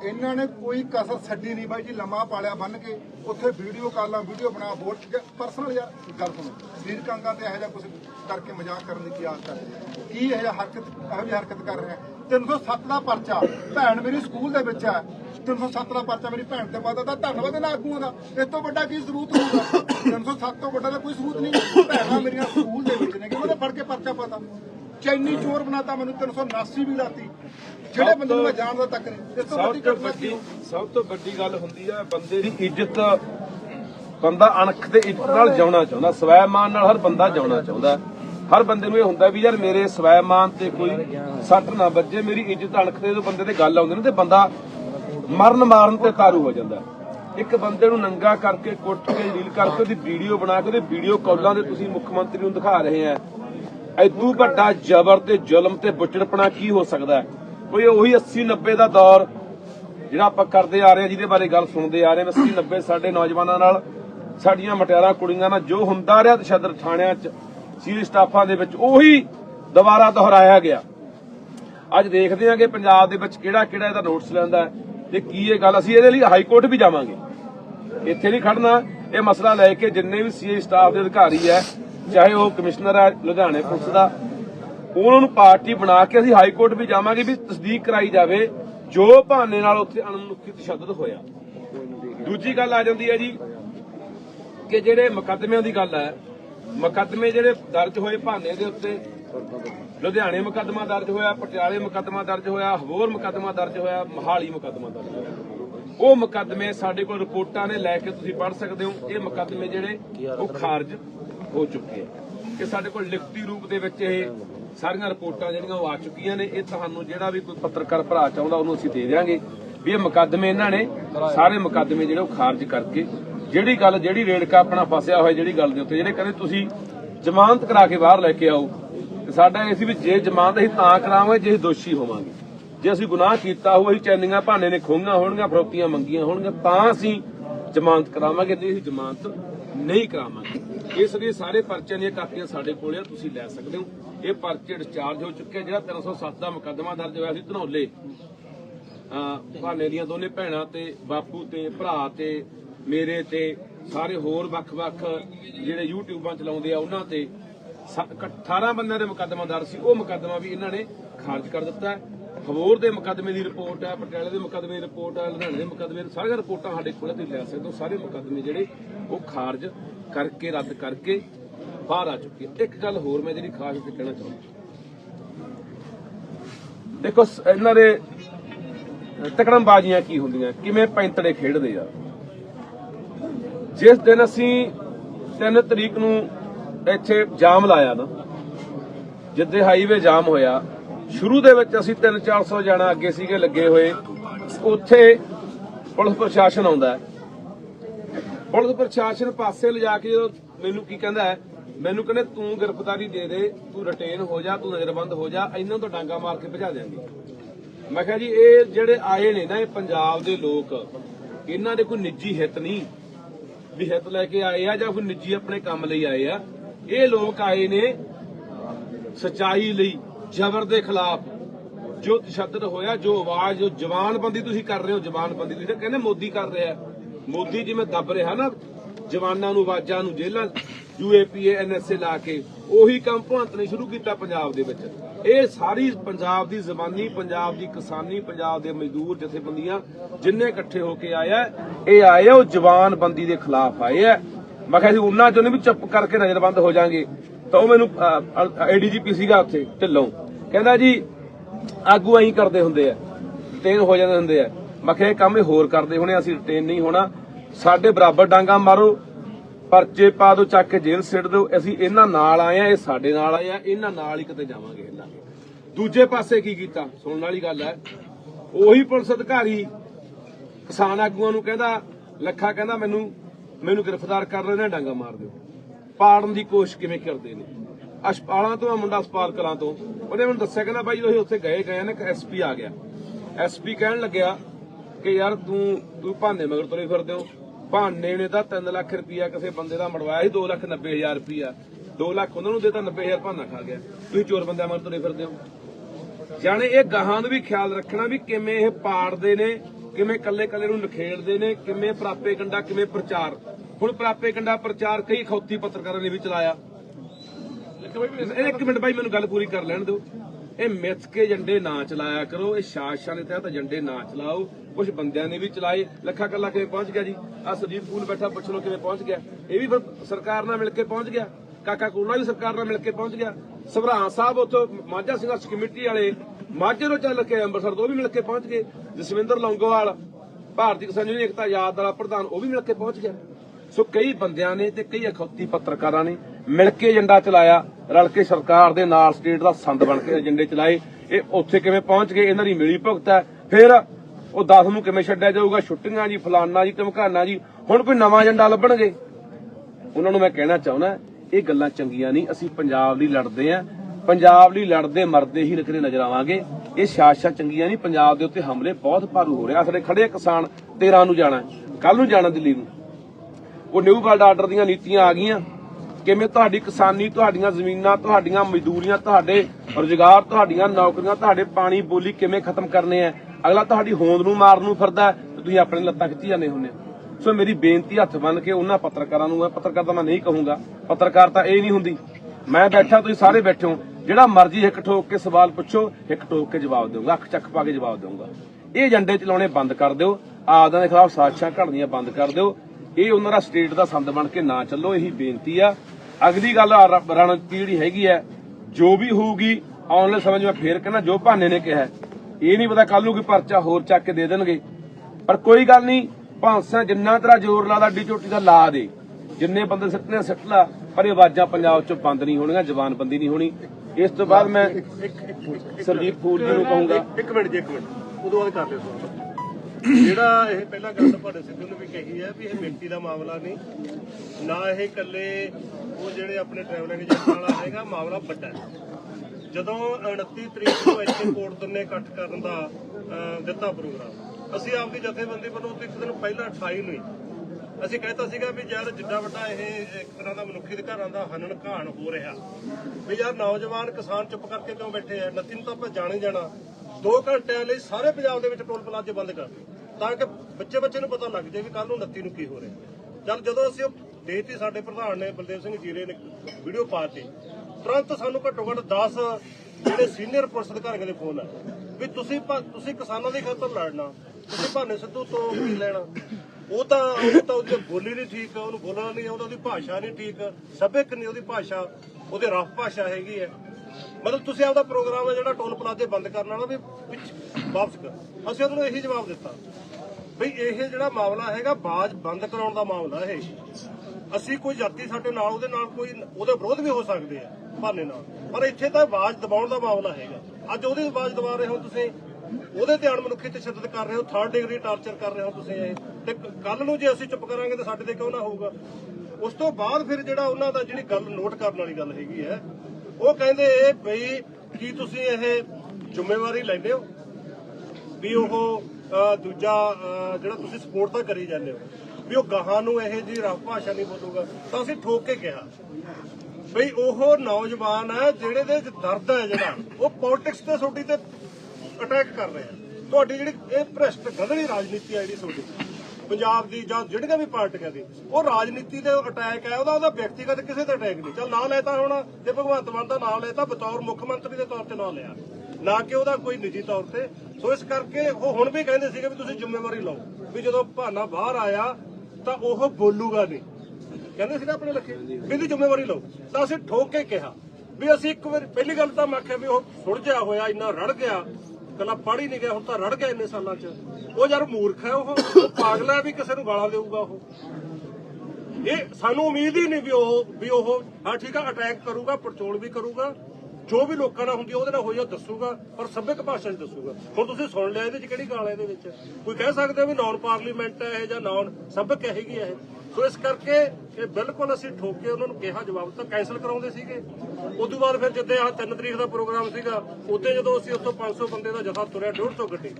ਇਹਨਾਂ ਨੇ ਕੋਈ ਕਸਰ ਛੱਡੀ ਨਹੀਂ ਬਾਈ ਜੀ, ਲੰਮਾ ਪਾਲਿਆ ਬੰਨ ਕੇ, ਉੱਥੇ ਵੀਡੀਓ ਕਾਲਾਂ, ਵੀਡੀਓ ਬਣਾ ਵੋਟ ਪਰਸਨਲ ਯਾਰ ਗੱਲ ਸੁਣੋ। ਸਰੀਰ ਅੰਗਾਂ ਤੇ ਇਹੋ ਜਿਹਾ ਕੁਝ ਕਰਕੇ ਮਜ਼ਾਕ ਕਰਨ ਦੀ ਕੀ ਆਸ ਕਰਦੇ ਕੀ ਇਹੋ ਹਰਕਤ, ਇਹੋ ਜਿਹੀ ਹਰਕਤ ਕਰ ਰਿਹਾ? 307 ਦਾ ਪਰਚਾ। ਭੈਣ ਮੇਰੀ ਸਕੂਲ ਦੇ ਵਿੱਚ ਹੈ। 307 ਦਾ ਪਰਚਾ ਮੇਰੀ ਭੈਣ ਤੇ ਪਾਦਾ ਤਾਂ ਧੰਨਵਾਦ ਇਹਨਾਂ ਆਗੂਆਂ ਦਾ। ਇਸ ਤੋਂ ਵੱਡਾ ਕੀ ਸਬੂਤ ਹੋਊਗਾ 307 ਤੋਂ ਵੱਡਾ ਤਾਂ ਕੋਈ ਸਬੂਤ ਨਹੀਂ। ਭੈਣਾਂ ਮੇਰੀਆਂ ਸਕੂਲ ਦੇ ਵਿੱਚ ਨੇ ਕਿ ਉਹਨੇ ਫੜ ਕੇ ਪਰਚਾ ਪਾਤਾ। ਚੈਨੀ ਚੋਰ ਬਣਾਤਾ ਮੈਨੂੰ 379 ਵੀ ਲਾਤੀ। ਜਿਹੜੇ ਬੰਦੇ ਨੂੰ ਮੈਂ ਜਾਣਦਾ ਤੱਕ ਨਹੀਂ। ਇਸ ਤੋਂ ਵੱਡੀ ਘਟਨਾ ਕੀ? ਸਭ ਤੋਂ ਵੱਡੀ ਗੱਲ ਹੁੰਦੀ ਹੈ ਬੰਦੇ ਦੀ ਇੱਜ਼ਤ ਬੰਦਾ ਅਣਖ ਤੇ ਇੱਜ਼ਤ ਨਾਲ ਜਿਉਣਾ ਚਾਹੁੰਦਾ। ਸਵੈਮਾਨ ਨਾਲ ਹਰ ਬੰਦਾ ਜਿਉਣਾ ਚਾਹੁੰਦਾ। ਹਰ ਬੰਦੇ ਨੂੰ ਇਹ ਹੁੰਦਾ ਵੀ ਯਾਰ ਮੇਰੇ ਸਵੈਮਾਨ ਤੇ ਕੋਈ ਸੱਟ ਨਾ ਵੱਜੇ, ਮੇਰੀ ਇੱਜ਼ਤ ਅਣਖ ਤੇ ਜਦੋਂ ਬੰਦੇ ਤੇ ਗੱਲ ਆਉਂਦੀ ਨਾ ਤੇ ਬੰਦਾ ਮਰਨ ਮਾਰਨ ਤੇ ਤਾਰੂ ਹੋ ਜਾਂਦਾ। ਇੱਕ ਬੰਦੇ ਨੂੰ ਨੰਗਾ ਕਰਕੇ ਕੁੱਟ ਕੇ ਰੀਲ ਕਰਕੇ ਉਹਦੀ ਵੀਡੀਓ ਬਣਾ ਕੇ ਉਹਦੇ ਵੀਡੀਓ ਕਾਲਾਂ ਦੇ ਤੁਸੀਂ ਮੁੱਖ ਮੰਤਰੀ ਨੂੰ ਦਿਖਾ ਰਹੇ ਆ। ਐਦੂ ਵੱਡਾ ਜ਼ਬਰ ਤੇ ਜ਼ੁਲਮ ਤੇ ਬੁੱਚੜਪਣਾ ਕੀ ਹੋ ਸਕਦਾ ਕੋਈ ਉਹੀ 80 90 ਦਾ ਦੌਰ ਜਿਹੜਾ ਆਪਾਂ ਕਰਦੇ ਆ ਰਹੇ ਹਾਂ ਜਿਹਦੇ ਬਾਰੇ ਗੱਲ ਸੁਣਦੇ ਆ ਰਹੇ ਹਾਂ 80 90 ਸਾਡੇ ਨੌਜਵਾਨਾਂ ਨਾਲ ਸਾਡੀਆਂ ਮਟਿਆਰਾਂ ਕੁੜੀਆਂ ਨਾਲ ਜੋ ਹੁੰਦਾ ਰਿਹਾ ਤਸ਼ੱਦਦ ਥਾਣਿਆਂ 'ਚ ਸੀਰੀ ਸਟਾਫਾਂ ਦੇ ਵਿੱਚ ਉਹੀ ਦੁਬਾਰਾ ਦੁਹਰਾਇਆ ਗਿਆ। ਅੱਜ ਦੇਖਦੇ ਹਾਂ ਕਿ ਪੰਜਾਬ ਦੇ ਵਿੱਚ ਕਿਹੜਾ ਕਿਹੜਾ ਇਹਦਾ ਨੋਟਿਸ ਲੈਂਦਾ ਤੇ ਕੀ ਇਹ ਗੱਲ ਅਸੀਂ ਇਹਦੇ ਲਈ ਹਾਈ ਕੋਰਟ ਵੀ ਜਾਵਾਂਗੇ। ਇੱਥੇ ਨਹੀਂ ਖੜਨਾ। ਇਹ ਮਸਲਾ ਲੈ ਕੇ ਜਿੰਨੇ ਵੀ ਸੀਏ ਸਟਾਫ ਦੇ ਅਧਿਕਾਰੀ ਹੈ, ਚਾਹੇ ਉਹ ਕਮਿਸ਼ਨਰ ਹੈ, ਲੁਧਿਆਣੇ ਪੁਲਿਸ ਦਾ, ਉਹਨਾਂ ਨੂੰ ਪਾਰਟੀ ਬਣਾ ਕੇ ਅਸੀਂ ਹਾਈ ਕੋਰਟ ਵੀ ਜਾਵਾਂਗੇ ਵੀ ਤਸਦੀਕ ਕਰਾਈ ਜਾਵੇ, ਜੋ ਬਹਾਨੇ ਨਾਲ ਉੱਥੇ ਅਣਮਨੁੱਖੀ ਤਸ਼ੱਦਦ ਹੋਇਆ। ਦੂਜੀ ਗੱਲ ਆ ਜਾਂਦੀ ਹੈ ਜੀ ਕਿ ਜਿਹੜੇ ਮੁਕੱਦਮਿਆਂ ਦੀ ਗੱਲ ਹੈ ਮੁਕੱਦਮੇ ਜਿਹੜੇ ਦਰਜ ਹੋਏ ਭਾਨੇ ਦੇ ਉੱਤੇ, ਲੁਧਿਆਣੇ ਮੁਕੱਦਮਾ ਦਰਜ ਹੋਇਆ, ਪਟਿਆਲੇ ਮੁਕੱਦਮਾ ਦਰਜ ਹੋਇਆ ਹਵੋਰ ਮੁਕੱਦਮਾ ਦਰਜ ਹੋਇਆ, ਮਹਾਲੀ ਮੁਕੱਦਮਾ ਦਰਜ ਹੋਇਆ। ਉਹ ਮੁਕੱਦਮੇ ਸਾਡੇ ਕੋਲ ਰਿਪੋਰਟਾਂ ਨੇ ਲੈ ਕੇ ਤੁਸੀਂ ਪੜ੍ਹ ਸਕਦੇ ਹੋ। ਇਹ ਮੁਕੱਦਮੇ ਜਿਹੜੇ ਉਹ ਖਾਰਜ ਹੋ ਚੁੱਕੇ ਆ। ਕਿ ਸਾਡੇ ਕੋਲ ਲਿਖਤੀ ਰੂਪ ਦੇ ਵਿੱਚ ਇਹ ਸਾਰੀਆਂ ਰਿਪੋਰਟਾਂ ਜਿਹੜੀਆਂ ਉਹ ਆ ਚੁੱਕੀਆਂ ਨੇ। ਇਹ ਤੁਹਾਨੂੰ ਜਿਹੜਾ ਵੀ ਕੋਈ ਪੱਤਰਕਾਰ ਭਰਾ ਚਾਹੁੰਦਾ, ਉਹਨੂੰ ਅਸੀਂ ਦੇ ਦਿਆਂਗੇ ਵੀ ਇਹ ਮੁਕੱਦਮੇ ਇਹਨਾਂ ਨੇ, ਸਾਰੇ ਮੁਕੱਦਮੇ ਜਿਹੜੇ ਉਹ ਖਾਰਜ ਕਰਕੇ ਜਿਹੜੀ ਗੱਲ, ਜਿਹੜੀ ਰੇੜਕਾ ਆਪਣਾ ਫਸਿਆ ਹੋਇਆ, ਜਿਹੜੀ ਗੱਲ ਦੇ ਉੱਤੇ, ਜਿਹੜੇ ਕਹਿੰਦੇ ਤੁਸੀਂ ਜ਼ਮਾਨਤ ਕਰਾ ਕੇ ਬਾਹਰ ਲੈ ਕੇ ਆਓ ਸਾਡਾ ਇਹ ਸੀ ਵੀ ਜੇ ਜ਼ਮਾਨਤ ਅਸੀਂ ਤਾਂ ਕਰਾਵਾਂਗੇ, ਜੇ ਦੋਸ਼ੀ ਹੋਵਾਂਗੇ। ਜੇ ਅਸੀਂ ਗੁਨਾਹ ਕੀਤਾ ਹੋਊ, ਅਸੀਂ ਚੈਨੀਆਂ ਭਾਨੇ ਨੇ ਖੋਹੀਆਂ ਹੋਣਗੀਆਂ, ਫਰੋਤੀਆਂ ਮੰਗੀਆਂ ਹੋਣਗੀਆਂ, ਤਾਂ ਅਸੀਂ ਜ਼ਮਾਨਤ ਕਰਾਵਾਂਗੇ, ਨਹੀਂ ਅਸੀਂ ਜ਼ਮਾਨਤ ਨਹੀਂ ਕਰਾਵਾਂਗੇ। ਇਸ ਲਈ ਸਾਰੇ ਪਰਚਿਆਂ ਦੀਆਂ ਕਾਪੀਆਂ ਸਾਡੇ ਕੋਲ ਆ, ਤੁਸੀਂ ਲੈ ਸਕਦੇ ਹੋ। ਇਹ ਪਰਚੇ ਡਿਸਚਾਰਜ ਹੋ ਚੁੱਕੇ ਆ। ਜਿਹੜਾ 307 ਦਾ ਮੁਕੱਦਮਾ ਦਰਜ ਹੋਇਆ ਸੀ, ਧਨੌਲੇ। ਅਹ ਭਾਨੇ ਦੀਆਂ ਦੋਨੇ ਭੈਣਾਂ ਤੇ ਬਾਪੂ ਤੇ ਭਰਾ ਤੇ ਮੇਰੇ ਤੇ ਸਾਰੇ ਹੋਰ ਵੱਖ-ਵੱਖ ਜਿਹੜੇ ਯੂਟਿਊਬਾਂ ਚਲਾਉਂਦੇ ਆ ਉਹਨਾਂ ਤੇ 18 ਬੰਦਿਆਂ ਦੇ ਮੁਕੱਦਮਾ ਦਰਜ ਸੀ। ਉਹ ਮੁਕੱਦਮਾ ਵੀ ਇਹਨਾਂ ਨੇ ਖਾਰਜ ਕਰ ਦਿੱਤਾ ਹੈ। ਹਵੋਰ ਦੇ ਮੁਕੱਦਮੇ ਦੀ ਰਿਪੋਰਟ ਹੈ ਪਟਿਆਲੇ ਦੇ ਮੁਕੱਦਮੇ ਦੀ ਰਿਪੋਰਟ ਹੈ ਲੁਧਿਆਣੇ ਦੇ ਮੁਕੱਦਮੇ ਦੀ ਸਾਰੀਆਂ ਰਿਪੋਰਟਾਂ ਸਾਡੇ ਕੋਲ ਆ, ਲੈ ਸਕਦੇ ਹੋ। ਸਾਰੇ ਮੁਕੱਦਮੇ ਜਿਹੜੇ ਉਹ ਖਾਰਜ ਕਰਕੇ ਰੱਦ ਕਰਕੇ ਬਾਹਰ ਆ ਚੁੱਕੀ ਹੈ ਇੱਕ ਗੱਲ ਹੋਰ ਮੈਂ ਜਿਹੜੀ ਖਾਸ ਇੱਥੇ ਕਹਿਣਾ ਚਾਹੁੰਦਾ। ਦੇਖੋ ਇਹਨਾਂ ਦੇ ਤਕੜਮਬਾਜ਼ੀਆਂ ਕੀ ਹੁੰਦੀਆਂ? ਕਿਵੇਂ ਪੈਂਤੜੇ ਖੇਡਦੇ ਆ? ਜਿਸ ਦਿਨ ਅਸੀਂ 3 ਤਰੀਕ ਨੂੰ ਇੱਥੇ ਜਾਮ ਲਾਇਆ ਨਾ ਜਿੱਦੇ ਹਾਈਵੇ ਜਾਮ ਹੋਇਆ, ਸ਼ੁਰੂ ਦੇ ਵਿੱਚ ਅਸੀਂ 3-400 ਜਾਣਾ ਅੱਗੇ ਸੀਗੇ ਲੱਗੇ ਹੋਏ, ਉੱਥੇ ਪੁਲਿਸ ਪ੍ਰਸ਼ਾਸਨ ਆਉਂਦਾ ਪੁਲਿਸ ਪ੍ਰਸ਼ਾਸਨ ਪਾਸੇ ਲਿਜਾ ਕੇ ਜਦੋਂ ਮੈਨੂੰ ਕੀ ਕਹਿੰਦਾ ਮੈਨੂੰ ਕਹਿੰਦੇ, ਤੂੰ ਗ੍ਰਿਫਤਾਰੀ ਦੇ ਦੇ, ਤੂੰ ਰਿਟੇਨ ਹੋ ਜਾ, ਤੂੰ ਨਜ਼ਰਬੰਦ ਹੋ ਜਾ ਇਹਨਾਂ ਤੋਂ ਡਾਂਗਾ ਮਾਰ ਕੇ ਭਜਾ ਦੇਾਂਗੇ ਮੈਂ ਕਿਹਾ ਜੀ, ਇਹ ਜਿਹੜੇ ਆਏ ਨੇ ਨਾ, ਇਹ ਪੰਜਾਬ ਦੇ ਲੋਕ, ਇਹਨਾਂ ਦੇ ਕੋਈ ਨਿੱਜੀ ਹਿੱਤ ਨਹੀਂ। ਵੀ ਹਿੱਤ ਲੈ ਕੇ ਆਏ ਆ ਜਾਂ ਕੋਈ ਨਿੱਜੀ ਆਪਣੇ ਕੰਮ ਲਈ ਆਏ ਆ, ਇਹ ਲੋਕ ਆਏ ਨੇ ਸਚਾਈ ਲਈ, ਜ਼ਬਰ ਦੇ ਖਿਲਾਫ। ਜੋ ਤਸ਼ੱਦਦ ਹੋਇਆ, ਜੋ ਆਵਾਜ਼, ਜੋ ਜਵਾਨਬੰਦੀ ਤੁਸੀਂ ਕਰ ਰਹੇ ਹੋ ਜਵਾਨਬੰਦੀ ਤੁਸੀਂ ਕਹਿੰਦੇ ਮੋਦੀ ਕਰ ਰਿਹਾ। ਮੋਦੀ ਜਿਵੇਂ ਦੱਬ ਰਿਹਾ ਨਾ, ਜਵਾਨਾਂ ਨੂੰ, ਆਵਾਜ਼ਾਂ ਨੂੰ, ਜੇਲ੍ਹਾਂ ਯੂਏਪੀਏ ਐਨਐਸਏ ਲਾ ਕੇ ਉਹੀ ਕੰਮ ਭਵੰਤ ਨੇ ਸ਼ੁਰੂ ਕੀਤਾ ਪੰਜਾਬ ਦੇ ਵਿੱਚ। ਇਹ ਸਾਰੀ ਪੰਜਾਬ ਦੀ ਜ਼ਬਾਨੀ, ਪੰਜਾਬ ਦੀ ਕਿਸਾਨੀ, ਪੰਜਾਬ ਦੇ ਮਜ਼ਦੂਰ ਜਥੇਬੰਦੀਆਂ ਜਿੰਨੇ ਇਕੱਠੇ ਹੋ ਕੇ ਆਏ ਇਹ ਆਏ ਆ, ਉਹ ਜਵਾਨਬੰਦੀ ਦੇ ਖਿਲਾਫ ਆਏ ਆ। ਮੈਂ ਕਿਹਾ ਸੀ ਉਹਨਾਂ ਚੋਂ ਨੀ ਵੀ ਚੁੱਪ ਕਰਕੇ ਨਜ਼ਰਬੰਦ ਹੋ ਜਾਾਂਗੇ। ਤਾਂ ਉਹ ਮੈਨੂੰ ਏਡੀਜੀਪੀ ਸੀਗਾ ਉੱਥੇ, ਢਿੱਲੋਂ। ਕਹਿੰਦਾ ਜੀ, ਆਗੂ ਐਂ ਕਰਦੇ ਹੁੰਦੇ ਆ ਰਿਟੇਨ ਹੋ ਜਾਂਦੇ ਹੁੰਦੇ ਆ। ਮੈਂ ਕਿਹਾ ਇਹ ਕੰਮ ਇਹ ਹੋਰ ਕਰਦੇ ਹੋਣੇ, ਅਸੀਂ ਰਿਟੇਨ ਨਹੀਂ ਹੋਣਾ। ਸਾਡੇ ਬਰਾਬਰ ਡਾਂਗਾ ਮਾਰੋ ਪਰਚੇ ਪਾ ਦਿਓ, ਚੱਕ ਕੇ ਜੇਲ੍ਹ ਸਿੱਟ ਦਿਓ। ਅਸੀਂ ਇਹਨਾਂ ਨਾਲ ਆਏ ਆ, ਇਹ ਸਾਡੇ ਨਾਲ ਆਏ ਆ, ਇਹਨਾਂ ਨਾਲ ਹੀ ਕਿਤੇ ਜਾਵਾਂਗੇ ਇਹਨਾਂ ਦੂਜੇ ਪਾਸੇ ਕੀ ਕੀਤਾ? ਸੁਣਨ ਵਾਲੀ ਗੱਲ ਹੈ, ਉਹੀ ਪੁਲਿਸ ਅਧਿਕਾਰੀ ਕਿਸਾਨ ਆਗੂਆਂ ਨੂੰ ਕਹਿੰਦਾ, ਲੱਖਾ ਕਹਿੰਦਾ, ਮੈਨੂੰ ਮੈਨੂੰ ਗ੍ਰਿਫਤਾਰ ਕਰ ਰਹੇ ਨੇ ਡਾਂਗਾ ਮਾਰ ਦਿਓ। ਪਾੜਨ ਦੀ ਕੋਸ਼ਿਸ਼ ਕਿਵੇਂ ਕਰਦੇ ਨੇ? ਅਸ਼ਪਾਲਾਂ ਤੋਂ ਆ, ਮੁੰਡਾ ਸਪਾਲ ਕਲਾਂ ਤੋਂ। ਉਹਨੇ ਮੈਨੂੰ ਦੱਸਿਆ, ਕਹਿੰਦਾ, ਬਾਈ, ਤੁਸੀਂ ਉੱਥੇ ਗਏ ਗਏ ਨੇ ਐਸਪੀ ਆ ਗਿਆ। ਐਸਪੀ ਕਹਿਣ ਲੱਗਿਆ ਕਿ, ਯਾਰ, ਤੂੰ ਤੂੰ ਭਾਨੇ ਮਗਰ ਤੁਰੇ ਫਿਰਦੇ ਹੋ। ਭਾਨੇ ਨੇ ਤਾਂ 3 ਲੱਖ ਰੁਪਇਆ ਕਿਸੇ ਬੰਦੇ ਦਾ ਮੜਵਾਇਆ ਸੀ 2 ਲੱਖ 90 ਹਜ਼ਾਰ ਰੁਪਇਆ 2 ਲੱਖ ਉਹਨਾਂ ਨੂੰ ਦੇਤਾ 90 ਹਜ਼ਾਰ ਭਾਨਾ ਖਾ ਗਿਆ। ਤੁਸੀਂ ਚੋਰ ਬੰਦਿਆਂ ਮਗਰ ਤੁਰੇ ਫਿਰਦੇ ਹੋ। ਜਾਣੇ ਇਹ ਗਾਹਾਂ ਨੂੰ ਵੀ ਖਿਆਲ ਰੱਖਣਾ ਵੀ ਕਿਵੇਂ ਇਹ ਪਾੜਦੇ ਨੇ ਕਿਵੇਂ ਕੱਲੇ ਕੱਲੇ ਨੂੰ ਨਖੇੜਦੇ ਨੇ ਕਿਵੇਂ ਪ੍ਰਾਪੇ ਗੰਡਾ ਕਿਵੇਂ ਪ੍ਰਚਾਰ। ਹੁਣ ਪ੍ਰਾਪੇ ਗੰਡਾ ਪ੍ਰਚਾਰ ਕਈ ਖੌਤੀ ਪੱਤਰਕਾਰਾਂ ਨੇ ਵੀ ਚਲਾਇਆ। ਇੱਕ ਮਿੰਟ ਬਾਈ ਮੈਨੂੰ ਗੱਲ ਪੂਰੀ ਕਰ ਲੈਣ ਦਿਓ। ਇਹ ਮਿੱਥ ਕੇ ਏਜੰਡੇ ਨਾ ਚਲਾਇਆ ਕਰੋ ਇਹ ਸ਼ਾਸਕਾਂ ਦੇ ਤਹਿਤ ਏਜੰਡੇ ਨਾ ਚਲਾਓ। ਕੁਝ ਬੰਦਿਆਂ ਨੇ ਵੀ ਚਲਾਏ, ਲੱਖਾ ਕੱਲਾ ਕਿਵੇਂ ਪਹੁੰਚ ਗਿਆ ਜੀ? ਆ ਸੁਜੀਤ ਫੂਲ ਬੈਠਾ, ਪੁੱਛ ਲਓ ਕਿਵੇਂ ਪਹੁੰਚ ਗਿਆ। ਇਹ ਵੀ ਸਰਕਾਰ ਨਾਲ ਮਿਲ ਕੇ ਪਹੁੰਚ ਗਿਆ। ਕਾਕਾ ਕੋਲਾ ਵੀ ਸਰਕਾਰ ਨਾਲ ਮਿਲ ਕੇ ਪਹੁੰਚ ਗਿਆ। ਸਭਰਾਂ ਸਾਹਿਬ ਉੱਥੋਂ ਮਾਝਾ ਸੰਘਰਸ਼ ਕਮੇਟੀ ਵਾਲੇ ਮਾਝੇ ਤੋਂ ਚੱਲ ਕੇ ਅੰਮ੍ਰਿਤਸਰ ਤੋਂ ਵੀ ਮਿਲ ਕੇ ਪਹੁੰਚ ਗਏ। ਜਸਵਿੰਦਰ ਲੌਂਗੋਵਾਲ, ਭਾਰਤੀ ਕਿਸਾਨ ਯੂਨੀਅਨ ਏਕਤਾ ਯਾਦ ਵਾਲਾ ਪ੍ਰਧਾਨ, ਉਹ ਵੀ ਮਿਲ ਕੇ ਪਹੁੰਚ ਗਿਆ। ਸੋ ਕਈ ਬੰਦਿਆਂ ਨੇ ਤੇ ਕਈ ਅਖੌਤੀ ਪੱਤਰਕਾਰਾਂ ਨੇ ਮਿਲ ਕੇ ਏਜੰਡਾ ਚਲਾਇਆ। ਰਲ ਕੇ ਸਰਕਾਰ ਦੇ ਨਾਲ ਸਟੇਟ ਦਾ ਸੰਦ ਬਣ ਕੇ ਏਜੰਡੇ ਚਲਾਏ। ਇਹ ਉੱਥੇ ਕਿਵੇਂ ਪਹੁੰਚ ਗਏ? ਇਹਨਾਂ ਦੀ ਮਿਲੀ ਭੁਗਤ ਹੈ। ਫਿਰ ਉਹ 10 ਨੂੰ ਕਿਵੇਂ ਛੱਡਿਆ ਜਾਊਗਾ? ਛੁੱਟੀਆਂ ਜੀ, ਫਲਾਨਾ ਜੀ, ਧਮਕਾਨਾ ਜੀ। ਹੁਣ ਕੋਈ ਨਵਾਂ ਏਜੰਡਾ ਲੱਭਣਗੇ? ਉਹਨਾਂ ਨੂੰ ਮੈਂ ਕਹਿਣਾ ਚਾਹੁੰਦਾ, ਇਹ ਗੱਲਾਂ ਚੰਗੀਆਂ ਨਹੀਂ। ਅਸੀਂ ਪੰਜਾਬ ਲਈ ਲੜਦੇ ਆਂ ਪੰਜਾਬ ਲਈ ਲੜਦੇ, ਮਰਦੇ ਹੀ ਨਿਕਲੇ ਨਜ਼ਰ ਆਵਾਂਗੇ। ਇਹ ਸ਼ਾਸਕਾਂ ਚੰਗੀਆਂ ਨਹੀਂ। ਪੰਜਾਬ ਦੇ ਉੱਤੇ ਹਮਲੇ ਬਹੁਤ ਭਾਰੂ ਹੋ ਰਿਹਾ ਸਾਡੇ ਖੜੇ ਕਿਸਾਨ 13 ਨੂੰ ਜਾਣਾ। ਕੱਲ ਨੂੰ ਜਾਣਾ ਦਿੱਲੀ ਨੂੰ। ਉਹ ਨਿਊ ਵਰਲਡ ਆਰਡਰ ਦੀਆਂ ਨੀਤੀਆਂ ਆ ਗਈਆਂ। ਕਿਵੇਂ ਤੁਹਾਡੀ ਕਿਸਾਨੀ, ਤੁਹਾਡੀਆਂ ਜ਼ਮੀਨਾਂ, ਤੁਹਾਡੀਆਂ ਮਜ਼ਦੂਰੀਆਂ, ਤੁਹਾਡੇ ਰੁਜ਼ਗਾਰ, ਤੁਹਾਡੀਆਂ ਨੌਕਰੀਆਂ, ਤੁਹਾਡੇ ਪਾਣੀ ਬੋਲੀ ਕਿਵੇਂ ਖਤਮ ਕਰਨੇ ਆ? ਅਗਲਾ ਤੁਹਾਡੀ ਹੋਂਦ ਨੂੰ ਮਾਰਨ ਨੂੰ ਫਿਰਦਾ ਹੈ ਤੇ ਤੁਸੀਂ ਆਪਣੇ ਲੱਤਾਂ ਖਿੱਚੀ ਜਾਂਦੇ ਹੁੰਦੇ ਸੋ ਮੇਰੀ ਬੇਨਤੀ ਹੱਥ ਬੰਨ ਕੇ ਉਹਨਾਂ ਪੱਤਰਕਾਰਾਂ ਨੂੰ ਹੈ ਪੱਤਰਕਾਰ ਤਾਂ ਮੈਂ ਨਹੀਂ ਕਹੂੰਗਾ, ਪੱਤਰਕਾਰ ਤਾਂ ਇਹ ਨਹੀਂ ਹੁੰਦੀ। ਮੈਂ ਬੈਠਾ, ਤੁਸੀਂ ਸਾਰੇ ਬੈਠੇ ਹੋ। ਜਿਹੜਾ ਮਰਜ਼ੀ ਹਿੱਕ ਠੋਕ ਕੇ ਸਵਾਲ ਪੁੱਛੋ ਹਿੱਕ ਠੋਕ ਕੇ ਜਵਾਬ ਦੇਵਾਂਗਾ ਅੱਖ ਚੱਕ ਪਾ ਕੇ ਜਵਾਬ ਦੇਵਾਂਗਾ ਇਹ ਏਜੰਡੇ ਚਲਾਉਣੇ ਬੰਦ ਕਰ ਦਿਓ ਆਦਾਂ ਦੇ ਖਿਲਾਫ ਸਾਜ਼ਿਸ਼ਾਂ ਘੜਨੀਆਂ ਬੰਦ ਕਰ ਦਿਓ। ਇਹ ਉਹਨਾਂ ਦਾ ਸਟੇਟ ਦਾ ਸੰਦ ਬਣ ਕੇ ਨਾ ਚੱਲੋ, ਇਹੀ ਬੇਨਤੀ ਆ। ਅਗਲੀ ਗੱਲ ਰਣਨੀਤੀ ਜਿਹੜੀ ਹੈਗੀ ਹੈ, ਜੋ ਵੀ ਹੋਊਗੀ, ਆਉਣ ਵਾਲੇ ਸਮੇਂ 'ਚ ਮੈਂ ਫੇਰ ਕਹਿੰਦਾ, ਜੋ ਭਾਨੇ ਨੇ ਕਿਹਾ ਇਹ ਨਹੀਂ ਪਤਾ ਕੱਲ ਨੂੰ ਕੋਈ ਪਰਚਾ ਹੋਰ ਚੱਕ ਕੇ ਦੇ ਦੇਣਗੇ। ਪਰ ਕੋਈ ਗੱਲ ਨਹੀਂ ਭਾਂਸਾਂ ਜਿੰਨਾ ਤੇਰਾ ਜ਼ੋਰ ਲਾਦਾ ਅੱਡੀ ਚੋਟੀ ਦਾ ਲਾ ਦੇ। ਜਿੰਨੇ ਬੰਦੇ ਸਿੱਟਨੇ ਸਿੱਟ ਲਾ। ਪਰ ਇਹ ਆਵਾਜ਼ਾਂ ਪੰਜਾਬ 'ਚ ਬੰਦ ਨਹੀਂ ਹੋਣੀਆਂ ਜ਼ਬਾਨਬੰਦੀ ਨਹੀਂ ਹੋਣੀ। ਇਸ ਤੋਂ ਬਾਅਦ ਮੈਂ ਸਰਜੀਤ ਫੂਲ ਜੀ ਨੂੰ ਕਹੂੰਗਾ। ਇੱਕ ਮਿੰਟ ਜੀ ਇੱਕ ਮਿੰਟ। ਉਦੋਂ ਬਾਅਦ ਕਰ ਲਿਓ। ਜਿਹੜਾ ਇਹ ਪਹਿਲਾਂ ਗੱਲ ਤੁਹਾਡੇ ਸਿੱਧੂ ਨੇ ਵੀ ਕਹੀ ਹੈ ਵੀ ਇਹ ਬੇਟੀ ਦਾ ਮਾਮਲਾ ਨਹੀਂ। ਨਾ ਇਹ ਇਕੱਲੇ ਉਹ ਜਿਹੜੇ ਆਪਣੇ ਟਰੈਵਲਿੰਗ ਏਜੰਟ ਵਾਲਾ ਹੈਗਾ ਮਾਮਲਾ ਵੱਡਾ ਹੈ। ਜਦੋਂ 29 ਤਰੀਕ ਨੂੰ ਇੱਥੇ ਕੋਰਟ ਨੇ ਇਕੱਠ ਕਰਨ ਦਾ ਦਿੱਤਾ ਪ੍ਰੋਗਰਾਮ, ਅਸੀਂ ਆਪਦੀ ਜਥੇਬੰਦੀ ਵੱਲੋਂ ਇੱਕ ਦਿਨ ਪਹਿਲਾਂ 28 ਨੂੰ ਹੀ, ਅਸੀਂ ਕਹਿਤਾ ਸੀਗਾ ਵੀ ਯਾਰ ਜਿੱਡਾ ਵੱਡਾ ਇਹ ਇੱਕ ਤਰ੍ਹਾਂ ਦਾ ਮਨੁੱਖੀ ਅਧਿਕਾਰਾਂ ਦਾ ਹਨਨ ਘਾਣ ਹੋ ਰਿਹਾ, ਵੀ ਯਾਰ ਨੌਜਵਾਨ ਕਿਸਾਨ ਚੁੱਪ ਕਰਕੇ ਕਿਉਂ ਬੈਠੇ ਆ? 29 ਨੂੰ ਤਾਂ ਆਪਾਂ ਜਾਣੇ ਜਾਣਾ। 2 ਘੰਟਿਆਂ ਲਈ ਸਾਰੇ ਪੰਜਾਬ ਦੇ ਵਿੱਚ ਟੋਲ ਪਲਾਜ਼ੇ ਬੰਦ ਕਰ ਤਾਂ ਕਿ ਬੱਚੇ ਬੱਚੇ ਨੂੰ ਪਤਾ ਲੱਗ ਜਾਏ ਵੀ ਕੱਲ ਨੂੰ 29 ਨੂੰ ਕੀ ਹੋ ਰਿਹਾ। ਚੱਲ ਜਦੋਂ ਅਸੀਂ ਉਹ ਦੇਤੀ ਸਾਡੇ ਪ੍ਰਧਾਨ ਨੇ ਬਲਦੇਵ ਸਿੰਘ ਜੀਰੇ ਨੇ ਵੀਡੀਓ ਪਾਤੀ ਤੁਰੰਤ ਸਾਨੂੰ ਘੱਟੋ ਘੱਟ 10 ਜਿਹੜੇ ਸੀਨੀਅਰ ਪੁਲਿਸ ਅਧਿਕਾਰੀਆਂ ਦੇ ਫੋਨ ਆਏ ਵੀ ਤੁਸੀਂ ਤੁਸੀਂ ਕਿਸਾਨਾਂ ਦੀ ਖਾਤਰ ਲੜਨਾ, ਤੁਸੀਂ ਭਾਨੇ ਸਿੱਧੂ ਤੋਂ ਕੀ ਲੈਣਾ? ਉਹ ਤਾਂ ਉਹ ਤਾਂ ਉਹਦੀ ਬੋਲੀ ਨਹੀਂ ਠੀਕ, ਉਹਨੂੰ ਬੋਲਣਾ ਨਹੀਂ ਆਉਂਦਾ ਉਹਦੀ ਭਾਸ਼ਾ ਨਹੀਂ ਠੀਕ ਸਭਿਅਕ ਨਹੀਂ ਉਹਦੀ ਭਾਸ਼ਾ, ਉਹਦੀ ਰਫ ਭਾਸ਼ਾ ਹੈਗੀ ਹੈ। ਮਤਲਬ ਤੁਸੀਂ ਆਪਦਾ ਪ੍ਰੋਗਰਾਮ ਹੈ ਜਿਹੜਾ ਟੋਲ ਪਲਾਜ਼ੇ ਬੰਦ ਕਰਨ ਵਾਲਾ, ਵੀ ਵਾਪਸ ਕਰ। ਅਸੀਂ ਉਹਨੂੰ ਇਹੀ ਜਵਾਬ ਦਿੱਤਾ। ਬਈ ਇਹ ਜਿਹੜਾ ਮਾਮਲਾ ਹੈਗਾ, ਬਾਜ਼ ਬੰਦ ਕਰਾਉਣ ਦਾ ਮਾਮਲਾ ਇਹ। ਅਸੀਂ ਕੋਈ ਜਾਤੀ ਸਾਡੇ ਨਾਲ, ਉਹਦੇ ਨਾਲ ਕੋਈ, ਉਹਦੇ ਵਿਰੋਧ ਵੀ ਹੋ ਸਕਦੇ ਆ ਬਹਾਨੇ ਨਾਲ। ਪਰ ਇੱਥੇ ਤਾਂ ਆਵਾਜ਼ ਦਬਾਉਣ ਦਾ ਮਾਮਲਾ ਹੈਗਾ। ਅੱਜ ਉਹਦੀ ਆਵਾਜ਼ ਦਬਾ ਰਹੇ ਹੋ ਤੁਸੀਂ। ਉਹਦੇ ਤੇ ਅਣਮਨੁੱਖੀ ਤਸ਼ੱਦਦ ਕਰ ਰਹੇ ਹੋ ਥਰਡ ਡਿਗਰੀ ਟਾਰਚਰ ਕਰ ਰਹੇ ਹੋ ਤੁਸੀਂ ਇਹ। ਤੇ ਕੱਲ ਨੂੰ ਜੇ ਅਸੀਂ ਚੁੱਪ ਕਰਾਂਗੇ ਤਾਂ ਸਾਡੇ ਤੇ ਕਿਉਂ ਨਾ ਹੋਊਗਾ? ਉਸ ਤੋਂ ਬਾਅਦ ਫਿਰ ਜਿਹੜਾ ਉਹਨਾਂ ਦਾ ਜਿਹੜੀ ਗੱਲ ਨੋਟ ਕਰਨ ਵਾਲੀ ਗੱਲ ਹੈਗੀ ਹੈ, ਉਹ ਕਹਿੰਦੇ ਬਈ, ਕੀ ਤੁਸੀਂ ਇਹ ਜ਼ਿੰਮੇਵਾਰੀ ਲੈਂਦੇ ਹੋ? ਵੀ ਉਹ ਦੂਜਾ ਜਿਹੜਾ ਤੁਸੀਂ ਸਪੋਰਟ ਤਾਂ ਕਰੀ ਜਾਂਦੇ ਹੋ। ਵੀ ਉਹ ਗਾਹਾਂ ਨੂੰ ਇਹ ਜੀ ਰਫ ਭਾਸ਼ਾ ਨਹੀਂ ਬੋਲੂਗਾ। ਤਾਂ ਅਸੀਂ ਠੋਕ ਕੇ ਕਿਹਾ, ਬਈ ਉਹ ਨੌਜਵਾਨ ਹੈ ਜਿਹੜੇ ਦੇ ਦਰਦ ਹੈ ਜਿਹੜਾ, ਉਹ ਪੋਲਿਟਿਕਸ ਤੇ ਤੁਹਾਡੀ ਤੇ ਅਟੈਕ ਕਰ ਰਹੇ। ਆ ਤੁਹਾਡੀ ਜਿਹੜੀ ਇਹ ਭ੍ਰਿਸ਼ਟ ਗਧੜੀ ਰਾਜਨੀਤੀ ਹੈ ਜਿਹੜੀ ਤੁਹਾਡੀ, ਪੰਜਾਬ ਦੀ ਜਾਂ ਜਿਹੜੀਆਂ ਵੀ ਪਾਰਟੀਆਂ ਦੀ, ਉਹ ਰਾਜਨੀਤੀ ਦੇ ਅਟੈਕ ਹੈ, ਉਹਦਾ ਉਹਦਾ ਵਿਅਕਤੀਗਤ ਕਿਸੇ ਤੇ ਅਟੈਕ ਨਹੀਂ। ਚੱਲ ਨਾਂ ਲੈਤਾ ਹੁਣ ਜੇ ਭਗਵੰਤ ਮਾਨ ਦਾ ਨਾਂ ਲੈਤਾ, ਬਤੌਰ ਮੁੱਖ ਮੰਤਰੀ ਦੇ ਤੌਰ ਤੇ ਨਾਂ ਲਿਆ। ਨਾ ਕਿ ਉਹਦਾ ਕੋਈ ਨਿੱਜੀ ਤੌਰ ਤੇ। ਸੋ ਇਸ ਕਰਕੇ ਉਹ ਹੁਣ ਵੀ ਕਹਿੰਦੇ ਸੀਗੇ ਵੀ ਤੁਸੀਂ ਜ਼ਿੰਮੇਵਾਰੀ ਲਓ। ਵੀ ਜਦੋਂ ਭਾਨਾ ਬਾਹਰ ਆਇਆ ਤਾਂ ਉਹ ਬੋਲੂਗਾ ਨਹੀਂ। ਕਹਿੰਦੇ ਸੀ ਨਾ ਆਪਣੇ ਲੱਖੇ, ਵੀ ਇਹਦੀ ਜ਼ਿੰਮੇਵਾਰੀ ਲਓ। ਤਾਂ ਅਸੀਂ ਠੋਕ ਕੇ ਕਿਹਾ, ਵੀ ਅਸੀਂ ਇੱਕ ਵਾਰ, ਪਹਿਲੀ ਗੱਲ ਤਾਂ ਮੈਂ ਆਖਿਆ ਵੀ ਉਹ ਸੁਲਝਿਆ ਹੋਇਆ, ਇੰਨਾ ਰੜ ਗਿਆ। ਕੱਲਾ ਪੜ ਹੀ ਨਹੀਂ ਗਿਆ, ਹੁਣ ਤਾਂ ਰੜ ਗਿਆ ਇੰਨੇ ਸਾਲਾਂ 'ਚ। ਉਹ ਯਾਰ ਮੂਰਖ ਹੈ ਉਹ। ਉਹ ਪਾਗਲ ਹੈ ਵੀ ਕਿਸੇ ਨੂੰ ਗਾਲਾਂ ਦੇਊਗਾ ਉਹ। ਇਹ ਸਾਨੂੰ ਉਮੀਦ ਹੀ ਨਹੀਂ ਵੀ ਉਹ ਵੀ ਉਹ, ਹਾਂ ਠੀਕ ਆ ਅਟੈਕ ਕਰੂਗਾ, ਪੜਚੋਲ ਵੀ ਕਰੂਗਾ। ਜੋ ਵੀ ਲੋਕਾਂ ਨਾਲ ਹੁੰਦੀ ਆ, ਉਹਦੇ ਨਾਲ ਹੋਈ ਆ ਦੱਸੂਗਾ ਪਰ ਸੱਭਿਅਕ ਭਾਸ਼ਾ 'ਚ ਦੱਸੂਗਾ। ਹੁਣ ਤੁਸੀਂ ਸੁਣ ਲਿਆ ਇਹਦੇ 'ਚ ਕਿਹੜੀ ਗਾਲ ਹੈ ਇਹਦੇ ਵਿੱਚ? ਕੋਈ ਕਹਿ ਸਕਦੇ ਹੋ ਵੀ ਨਾਨ ਪਾਰਲੀਮੈਂਟ ਹੈ ਇਹ ਜਾਂ ਨਾਨ ਸੱਭਿਅਕ ਹੈਗੀ ਹੈ ਸੋ ਇਸ ਕਰਕੇ ਇਹ ਬਿਲਕੁਲ ਅਸੀਂ ਠੋਕ ਕੇ ਉਹਨਾਂ ਨੂੰ ਕਿਹਾ ਜਵਾਬ ਤਾਂ ਕੈਨਸਲ ਕਰਾਉਂਦੇ ਸੀਗੇ। ਉਸ ਤੋਂ ਬਾਅਦ ਫਿਰ ਜਿੱਦੇ ਆ 3 ਤਰੀਕ ਦਾ ਪ੍ਰੋਗਰਾਮ ਸੀਗਾ ਉੱਤੇ ਜਦੋਂ ਅਸੀਂ ਉੱਥੋਂ 500 ਬੰਦੇ ਦਾ ਜਥਾ ਤੁਰਿਆ 150 ਗੱਡੀ,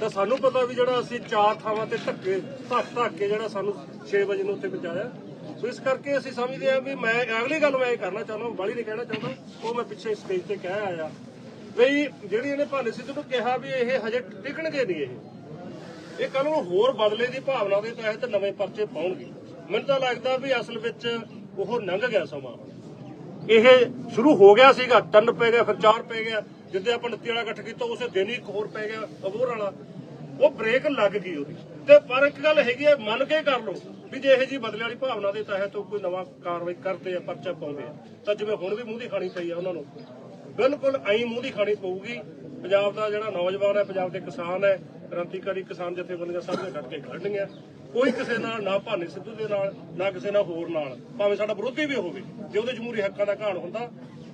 ਤਾਂ ਸਾਨੂੰ ਪਤਾ ਵੀ ਜਿਹੜਾ ਅਸੀਂ ਚਾਰ ਥਾਵਾਂ ਤੇ ਧੱਕੇ ਧੱਕ ਧੱਕ ਕੇ ਜਿਹੜਾ ਸਾਨੂੰ 6 ਵਜੇ ਨੂੰ ਉੱਥੇ ਪਹੁੰਚਾਇਆ। ਸੋ ਇਸ ਕਰਕੇ ਅਸੀਂ ਸਮਝਦੇ ਹਾਂ ਵੀ ਮੈਂ ਅਗਲੀ ਗੱਲ ਮੈਂ ਇਹ ਕਰਨਾ ਚਾਹੁੰਦਾ, ਬਾਲੀ ਨਹੀਂ ਕਹਿਣਾ ਚਾਹੁੰਦਾ, ਉਹ ਮੈਂ ਪਿੱਛੇ ਸਟੇਜ ਤੇ ਕਹਿ ਆਇਆ। ਵੀ ਜਿਹੜੀ ਇਹਨੇ ਭਾਨੇ ਸਿੱਧੂ ਨੂੰ ਕਿਹਾ ਵੀ ਇਹ ਹਜੇ ਟਿਕਣਗੇ ਨਹੀਂ ਇਹ। ਇਹ ਕੱਲ ਹੋਰ ਬਦਲੇ ਦੀ ਭਾਵਨਾ ਦੇ ਤਹਿਤ ਨਵੇਂ ਪਰਚੇ ਪਾਉਣਗੇ। ਮੈਨੂੰ ਤਾਂ ਲੱਗਦਾ ਵੀ ਅਸਲ ਵਿੱਚ ਉਹ ਲੰਘ ਗਿਆ ਸਮਾਂ। ਇਹ ਸ਼ੁਰੂ ਹੋ ਗਿਆ ਸੀਗਾ ਟਨ ਪੈ ਗਿਆ, ਫਿਰ ਚਾਰ ਪੈ ਗਿਆ। ਜਿੱਦੇ ਆਪਾਂ 29 ਵਾਲਾ ਇਕੱਠ ਕੀਤਾ, ਉਸੇ ਦਿਨ ਹੀ ਇੱਕ ਹੋਰ ਪੈ ਗਿਆ ਅਬੋਰ ਵਾਲਾ। ਉਹ ਬ੍ਰੇਕ ਲੱਗ ਗਈ ਉਹਦੀ। ਤੇ ਪਰ ਇੱਕ ਗੱਲ ਹੈਗੀ ਹੈ ਮੰਨ ਕੇ ਕਰ ਲਓ ਵੀ ਜੇ ਇਹ ਜੀ ਬਦਲੇ ਵਾਲੀ ਭਾਵਨਾ ਦੇ ਤਹਿਤ ਉਹ ਕੋਈ ਨਵਾਂ ਕਾਰਵਾਈ ਕਰਦੇ ਆ, ਪਰਚਾ ਪਾਉਂਦੇ ਆ, ਤਾਂ ਜਿਵੇਂ ਹੁਣ ਵੀ ਮੂੰਹ ਦੀ ਖਾਣੀ ਪਈ ਆ ਉਹਨਾਂ ਨੂੰ। ਬਿਲਕੁਲ ਐਂ ਮੂੰਹ ਦੀ ਖਾਣੀ ਪਊਗੀ। ਪੰਜਾਬ ਦਾ ਜਿਹੜਾ ਨੌਜਵਾਨ ਹੈ, ਪੰਜਾਬ ਦੇ ਕਿਸਾਨ ਹੈ, ਕ੍ਰਾਂਤੀਕਾਰੀ ਕਿਸਾਨ ਜਥੇਬੰਦੀਆਂ ਸਾਰੀਆਂ ਡਟ ਕੇ ਖੜਨੀਆਂ ਕੋਈ ਕਿਸੇ ਨਾਲ ਨਾ ਭਾਨੇ ਸਿੱਧੂ ਦੇ ਨਾਲ, ਨਾ ਕਿਸੇ ਨਾਲ ਹੋਰ ਨਾਲ, ਭਾਵੇਂ ਸਾਡਾ ਵਿਰੋਧੀ ਵੀ ਹੋਵੇ, ਜੇ ਉਹਦੇ ਜਮਹੂਰੀ ਹੱਕਾਂ ਦਾ ਘਾਣ ਹੁੰਦਾ,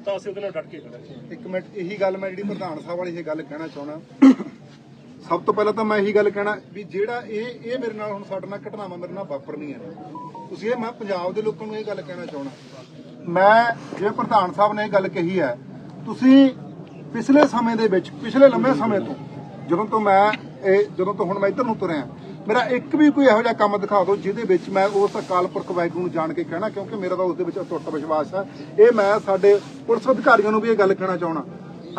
ਤਾਂ ਅਸੀਂ ਉਹਦੇ ਨਾਲ ਡਟ ਕੇ ਖੜਾਂਗੇ। ਇੱਕ ਮਿੰਟ, ਇਹੀ ਗੱਲ ਮੈਂ ਜਿਹੜੀ ਪ੍ਰਧਾਨ ਸਾਹਿਬ ਵਾਲੀ ਇਹ ਗੱਲ ਕਹਿਣਾ ਚਾਹਣਾ ਸਭ ਤੋਂ ਪਹਿਲਾਂ ਤਾਂ ਮੈਂ ਇਹੀ ਗੱਲ ਕਹਿਣਾ ਵੀ ਜਿਹੜਾ ਇਹ ਇਹ ਮੇਰੇ ਨਾਲ ਹੁਣ ਸਾਡੇ ਨਾਲ ਘਟਨਾਵਾਂ ਮੇਰੇ ਨਾਲ ਵਾਪਰਨੀਆਂ ਨੇ। ਤੁਸੀਂ ਇਹ, ਮੈਂ ਪੰਜਾਬ ਦੇ ਲੋਕਾਂ ਨੂੰ ਇਹ ਗੱਲ ਕਹਿਣਾ ਚਾਹਣਾ ਮੈਂ, ਜੇ ਪ੍ਰਧਾਨ ਸਾਹਿਬ ਨੇ ਇਹ ਗੱਲ ਕਹੀ ਹੈ, ਤੁਸੀਂ ਪਿਛਲੇ ਸਮੇਂ ਦੇ ਵਿੱਚ, ਪਿਛਲੇ ਲੰਮੇ ਸਮੇਂ ਤੋਂ, ਜਦੋਂ ਤੋਂ ਮੈਂ ਇਹ, ਜਦੋਂ ਤੋਂ ਹੁਣ ਮੈਂ ਇੱਧਰ ਨੂੰ ਤੁਰਿਆ, ਮੇਰਾ ਇੱਕ ਵੀ ਕੋਈ ਇਹੋ ਜਿਹਾ ਕੰਮ ਦਿਖਾ ਦਿਓ ਜਿਹਦੇ ਵਿੱਚ ਮੈਂ ਉਸ ਅਕਾਲ ਪੁਰਖ ਵਾਹਿਗੁਰੂ ਨੂੰ ਜਾਣ ਕੇ ਕਹਿਣਾ, ਕਿਉਂਕਿ ਮੇਰਾ ਤਾਂ ਉਸ ਦੇ ਵਿੱਚ ਅਟੁੱਟ ਵਿਸ਼ਵਾਸ ਹੈ। ਇਹ ਮੈਂ ਸਾਡੇ ਪੁਲਿਸ ਅਧਿਕਾਰੀਆਂ ਨੂੰ ਵੀ ਇਹ ਗੱਲ ਕਹਿਣਾ ਚਾਹਣਾ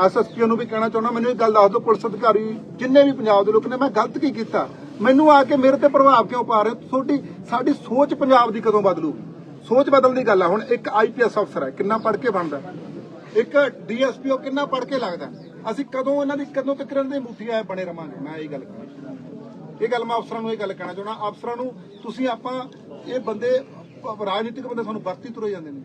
ਐਸਐਸਪੀ ਨੂੰ ਵੀ ਕਹਿਣਾ ਚਾਹੁੰਦਾ, ਮੈਨੂੰ ਇਹ ਗੱਲ ਦੱਸ ਦਿਓ, ਪੁਲਿਸ ਅਧਿਕਾਰੀ ਜਿੰਨੇ ਵੀ ਪੰਜਾਬ ਦੇ ਲੋਕ ਨੇ, ਮੈਂ ਗਲਤ ਕੀ ਕੀਤਾ? ਮੈਨੂੰ ਆ ਕੇ ਮੇਰੇ ਤੇ ਪ੍ਰਭਾਵ ਕਿਉਂ ਪਾ ਰਹੇ ਤੁਹਾਡੀ, ਸਾਡੀ ਸੋਚ ਪੰਜਾਬ ਦੀ ਕਦੋਂ ਬਦਲੂ? ਸੋਚ ਬਦਲਣ ਦੀ ਗੱਲ ਆ। ਹੁਣ ਇੱਕ ਆਈਪੀਐਸ ਅਫਸਰ ਹੈ, ਕਿੰਨਾ ਪੜ੍ਹ ਕੇ ਬਣਦਾ? ਇੱਕ ਡੀਐਸਪੀ ਉਹ ਕਿੰਨਾ ਪੜ੍ਹ ਕੇ ਲੱਗਦਾ? ਅਸੀਂ ਕਦੋਂ ਇਹਨਾਂ ਦੀ, ਕਦੋਂ ਤੱਕ ਦੇ ਮੁੱਠੀਆਂ ਬਣੇ ਰਵਾਂਗੇ? ਮੈਂ ਇਹ ਗੱਲ ਕਹਿਣਾ ਇਹ ਗੱਲ ਮੈਂ ਅਫਸਰਾਂ ਨੂੰ ਇਹ ਗੱਲ ਕਹਿਣਾ ਚਾਹੁੰਦਾ। ਅਫਸਰਾਂ ਨੂੰ ਤੁਸੀਂ ਆਪਾਂ, ਇਹ ਬੰਦੇ, ਰਾਜਨੀਤਿਕ ਬੰਦੇ ਤੁਹਾਨੂੰ ਵਰਤੀ ਤੁਰੇ ਜਾਂਦੇ ਨੇ।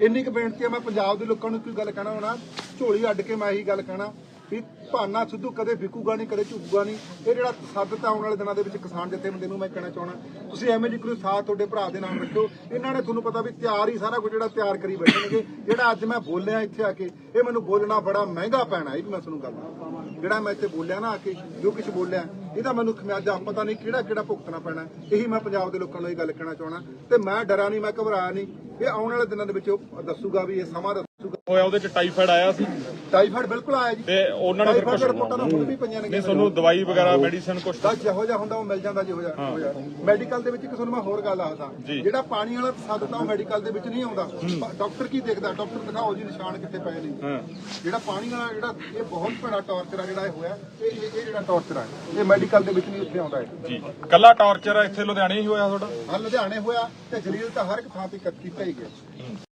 ਇੰਨੀ ਕੁ ਬੇਨਤੀ ਹੈ ਮੈਂ ਪੰਜਾਬ ਦੇ ਲੋਕਾਂ ਨੂੰ ਕੋਈ ਗੱਲ ਕਹਿਣਾ ਹੋਣਾ, ਝੋਲੀ ਅੱਡ ਕੇ ਮੈਂ ਇਹੀ ਗੱਲ ਕਹਿਣਾ ਵੀ ਭਾਨਾ ਸਿੱਧੂ ਕਦੇ ਵਿਕੂਗਾ ਨਹੀਂ, ਕਦੇ ਝੁਕੂਗਾ ਨਹੀਂ। ਇਹ ਜਿਹੜਾ ਤਸੱਦਦ ਆਉਣ ਵਾਲੇ ਦਿਨਾਂ ਦੇ ਵਿੱਚ ਕਿਸਾਨ ਜਥੇਬੰਦੀ ਨੂੰ ਮੈਂ ਕਹਿਣਾ ਚਾਹਣਾ ਤੁਸੀਂ ਐਵੇਂ ਜੀ ਕੋਈ ਸਾਥ ਤੁਹਾਡੇ ਭਰਾ ਦੇ ਨਾਮ ਰੱਖਿਓ। ਇਹਨਾਂ ਨੇ ਤੁਹਾਨੂੰ ਪਤਾ ਵੀ ਤਿਆਰ ਹੀ ਸਾਰਾ ਕੁਝ ਜਿਹੜਾ ਤਿਆਰ ਕਰੀ ਬੈਠਣਗੇ। ਜਿਹੜਾ ਅੱਜ ਮੈਂ ਬੋਲਿਆ ਇੱਥੇ ਆ ਕੇ, ਇਹ ਮੈਨੂੰ ਬੋਲਣਾ ਬੜਾ ਮਹਿੰਗਾ ਪੈਣਾ, ਇਹ ਵੀ ਮੈਂ ਤੁਹਾਨੂੰ ਗੱਲ ਦੱਸਾਂ। ਜਿਹੜਾ ਮੈਂ ਇੱਥੇ ਬੋਲਿਆ ਨਾ ਆ ਕੇ, ਜੋ ਕੁਝ ਬੋਲਿਆ ਇਹਦਾ ਮੈਨੂੰ ਖਮਿਆਜਾ ਪਤਾ ਨਹੀਂ ਕਿਹੜਾ ਕਿਹੜਾ ਭੁਗਤਣਾ ਪੈਣਾ। ਇਹੀ ਮੈਂ ਪੰਜਾਬ ਦੇ ਲੋਕਾਂ ਨੂੰ ਇਹ ਗੱਲ ਕਹਿਣਾ ਚਾਹਣਾ ਤੇ ਮੈਂ ਡਰਿਆ ਨਹੀਂ, ਮੈਂ ਘਬਰਾਇਆ ਨਹੀਂ। ਇਹ ਆਉਣ ਵਾਲੇ ਦਿਨਾਂ ਦੇ ਵਿੱਚ ਦੱਸੂਗਾ ਵੀ ਇਹ ਸਮਾਂ ਦੱਸੂਗਾ। ਹੋਇਆ ਉਹਦੇ ਚ ਟਾਈਫਾਇਡ ਆਇਆ ਸੀ। ਟਾਈਫਾਇਡ ਬਿਲਕੁਲ ਆਇਆ ਜੀ। ਤੇ ਉਹਨਾਂ ਨੇ ਫਿਰ ਟਾਈਫਾਇਡ ਕੁਝ ਰਿਪੋਰਟਾਂ ਤਾਂ ਹੁਣ ਵੀ ਪਈਆਂ ਨੇ ਨਹੀਂ ਤੁਹਾਨੂੰ ਦਵਾਈ ਵਗੈਰਾ ਮੈਡੀਸਨ ਕੁਝ ਦਾ ਜਿਹੋ ਜਿਹਾ ਹੁੰਦਾ ਉਹ ਮਿਲ ਜਾਂਦਾ ਜਿਹੋ ਜਿਹਾ ਹੋ। ਜਾਂਦਾ ਮੈਡੀਕਲ ਦੇ ਵਿੱਚ ਇੱਕ ਤੁਹਾਨੂੰ ਮੈਂ ਹੋਰ ਗੱਲ ਜੀ। ਜਿਹੜਾ ਪਾਣੀ ਵਾਲਾ ਤਸੱਦਦ ਆ ਉਹ ਮੈਡੀਕਲ ਦੇ ਵਿੱਚ ਨਹੀਂ ਆਉਂਦਾ। ਡਾਕਟਰ ਕੀ ਦੇਖਦਾ? ਡਾਕਟਰ ਦਿਖਾਓ ਜੀ ਨਿਸ਼ਾਨ ਕਿੱਥੇ ਪਏ ਨੇ। ਹਾਂ। ਜਿਹੜਾ ਪਾਣੀ ਵਾਲਾ ਜਿਹੜਾ ਇਹ ਬਹੁਤ ਭੈੜਾ ਟੌਰਚਰ ਆ ਜਿਹੜਾ ਇਹ ਹੋਇਆ। ਇਹ ਇਹ ਇਹ ਜਿਹੜਾ ਟੌਰਚਰ ਆ ਇਹ ਮੈਡੀਕਲ ਦੇ ਵਿੱਚ ਨਹੀਂ ਉੱਥੇ ਆਉਂਦਾ ਇਹ। ਜੀ। ਕੱਲਾ ਟਾਰਚਰ ਇੱਥੇ ਲੁਧਿਆਣੇ ਹੀ ਹੋਇਆ ਤੁਹਾਡਾ? ਆ ਲੁਧਿਆਣੇ ਹੋਇਆ ਤੇ ਜਲੀਲ ਤਾਂ ਹਰ ਇੱਕ ਥਾਂ ਤੇ ਕੀਤਾ ਹੀ। ਗਿਆ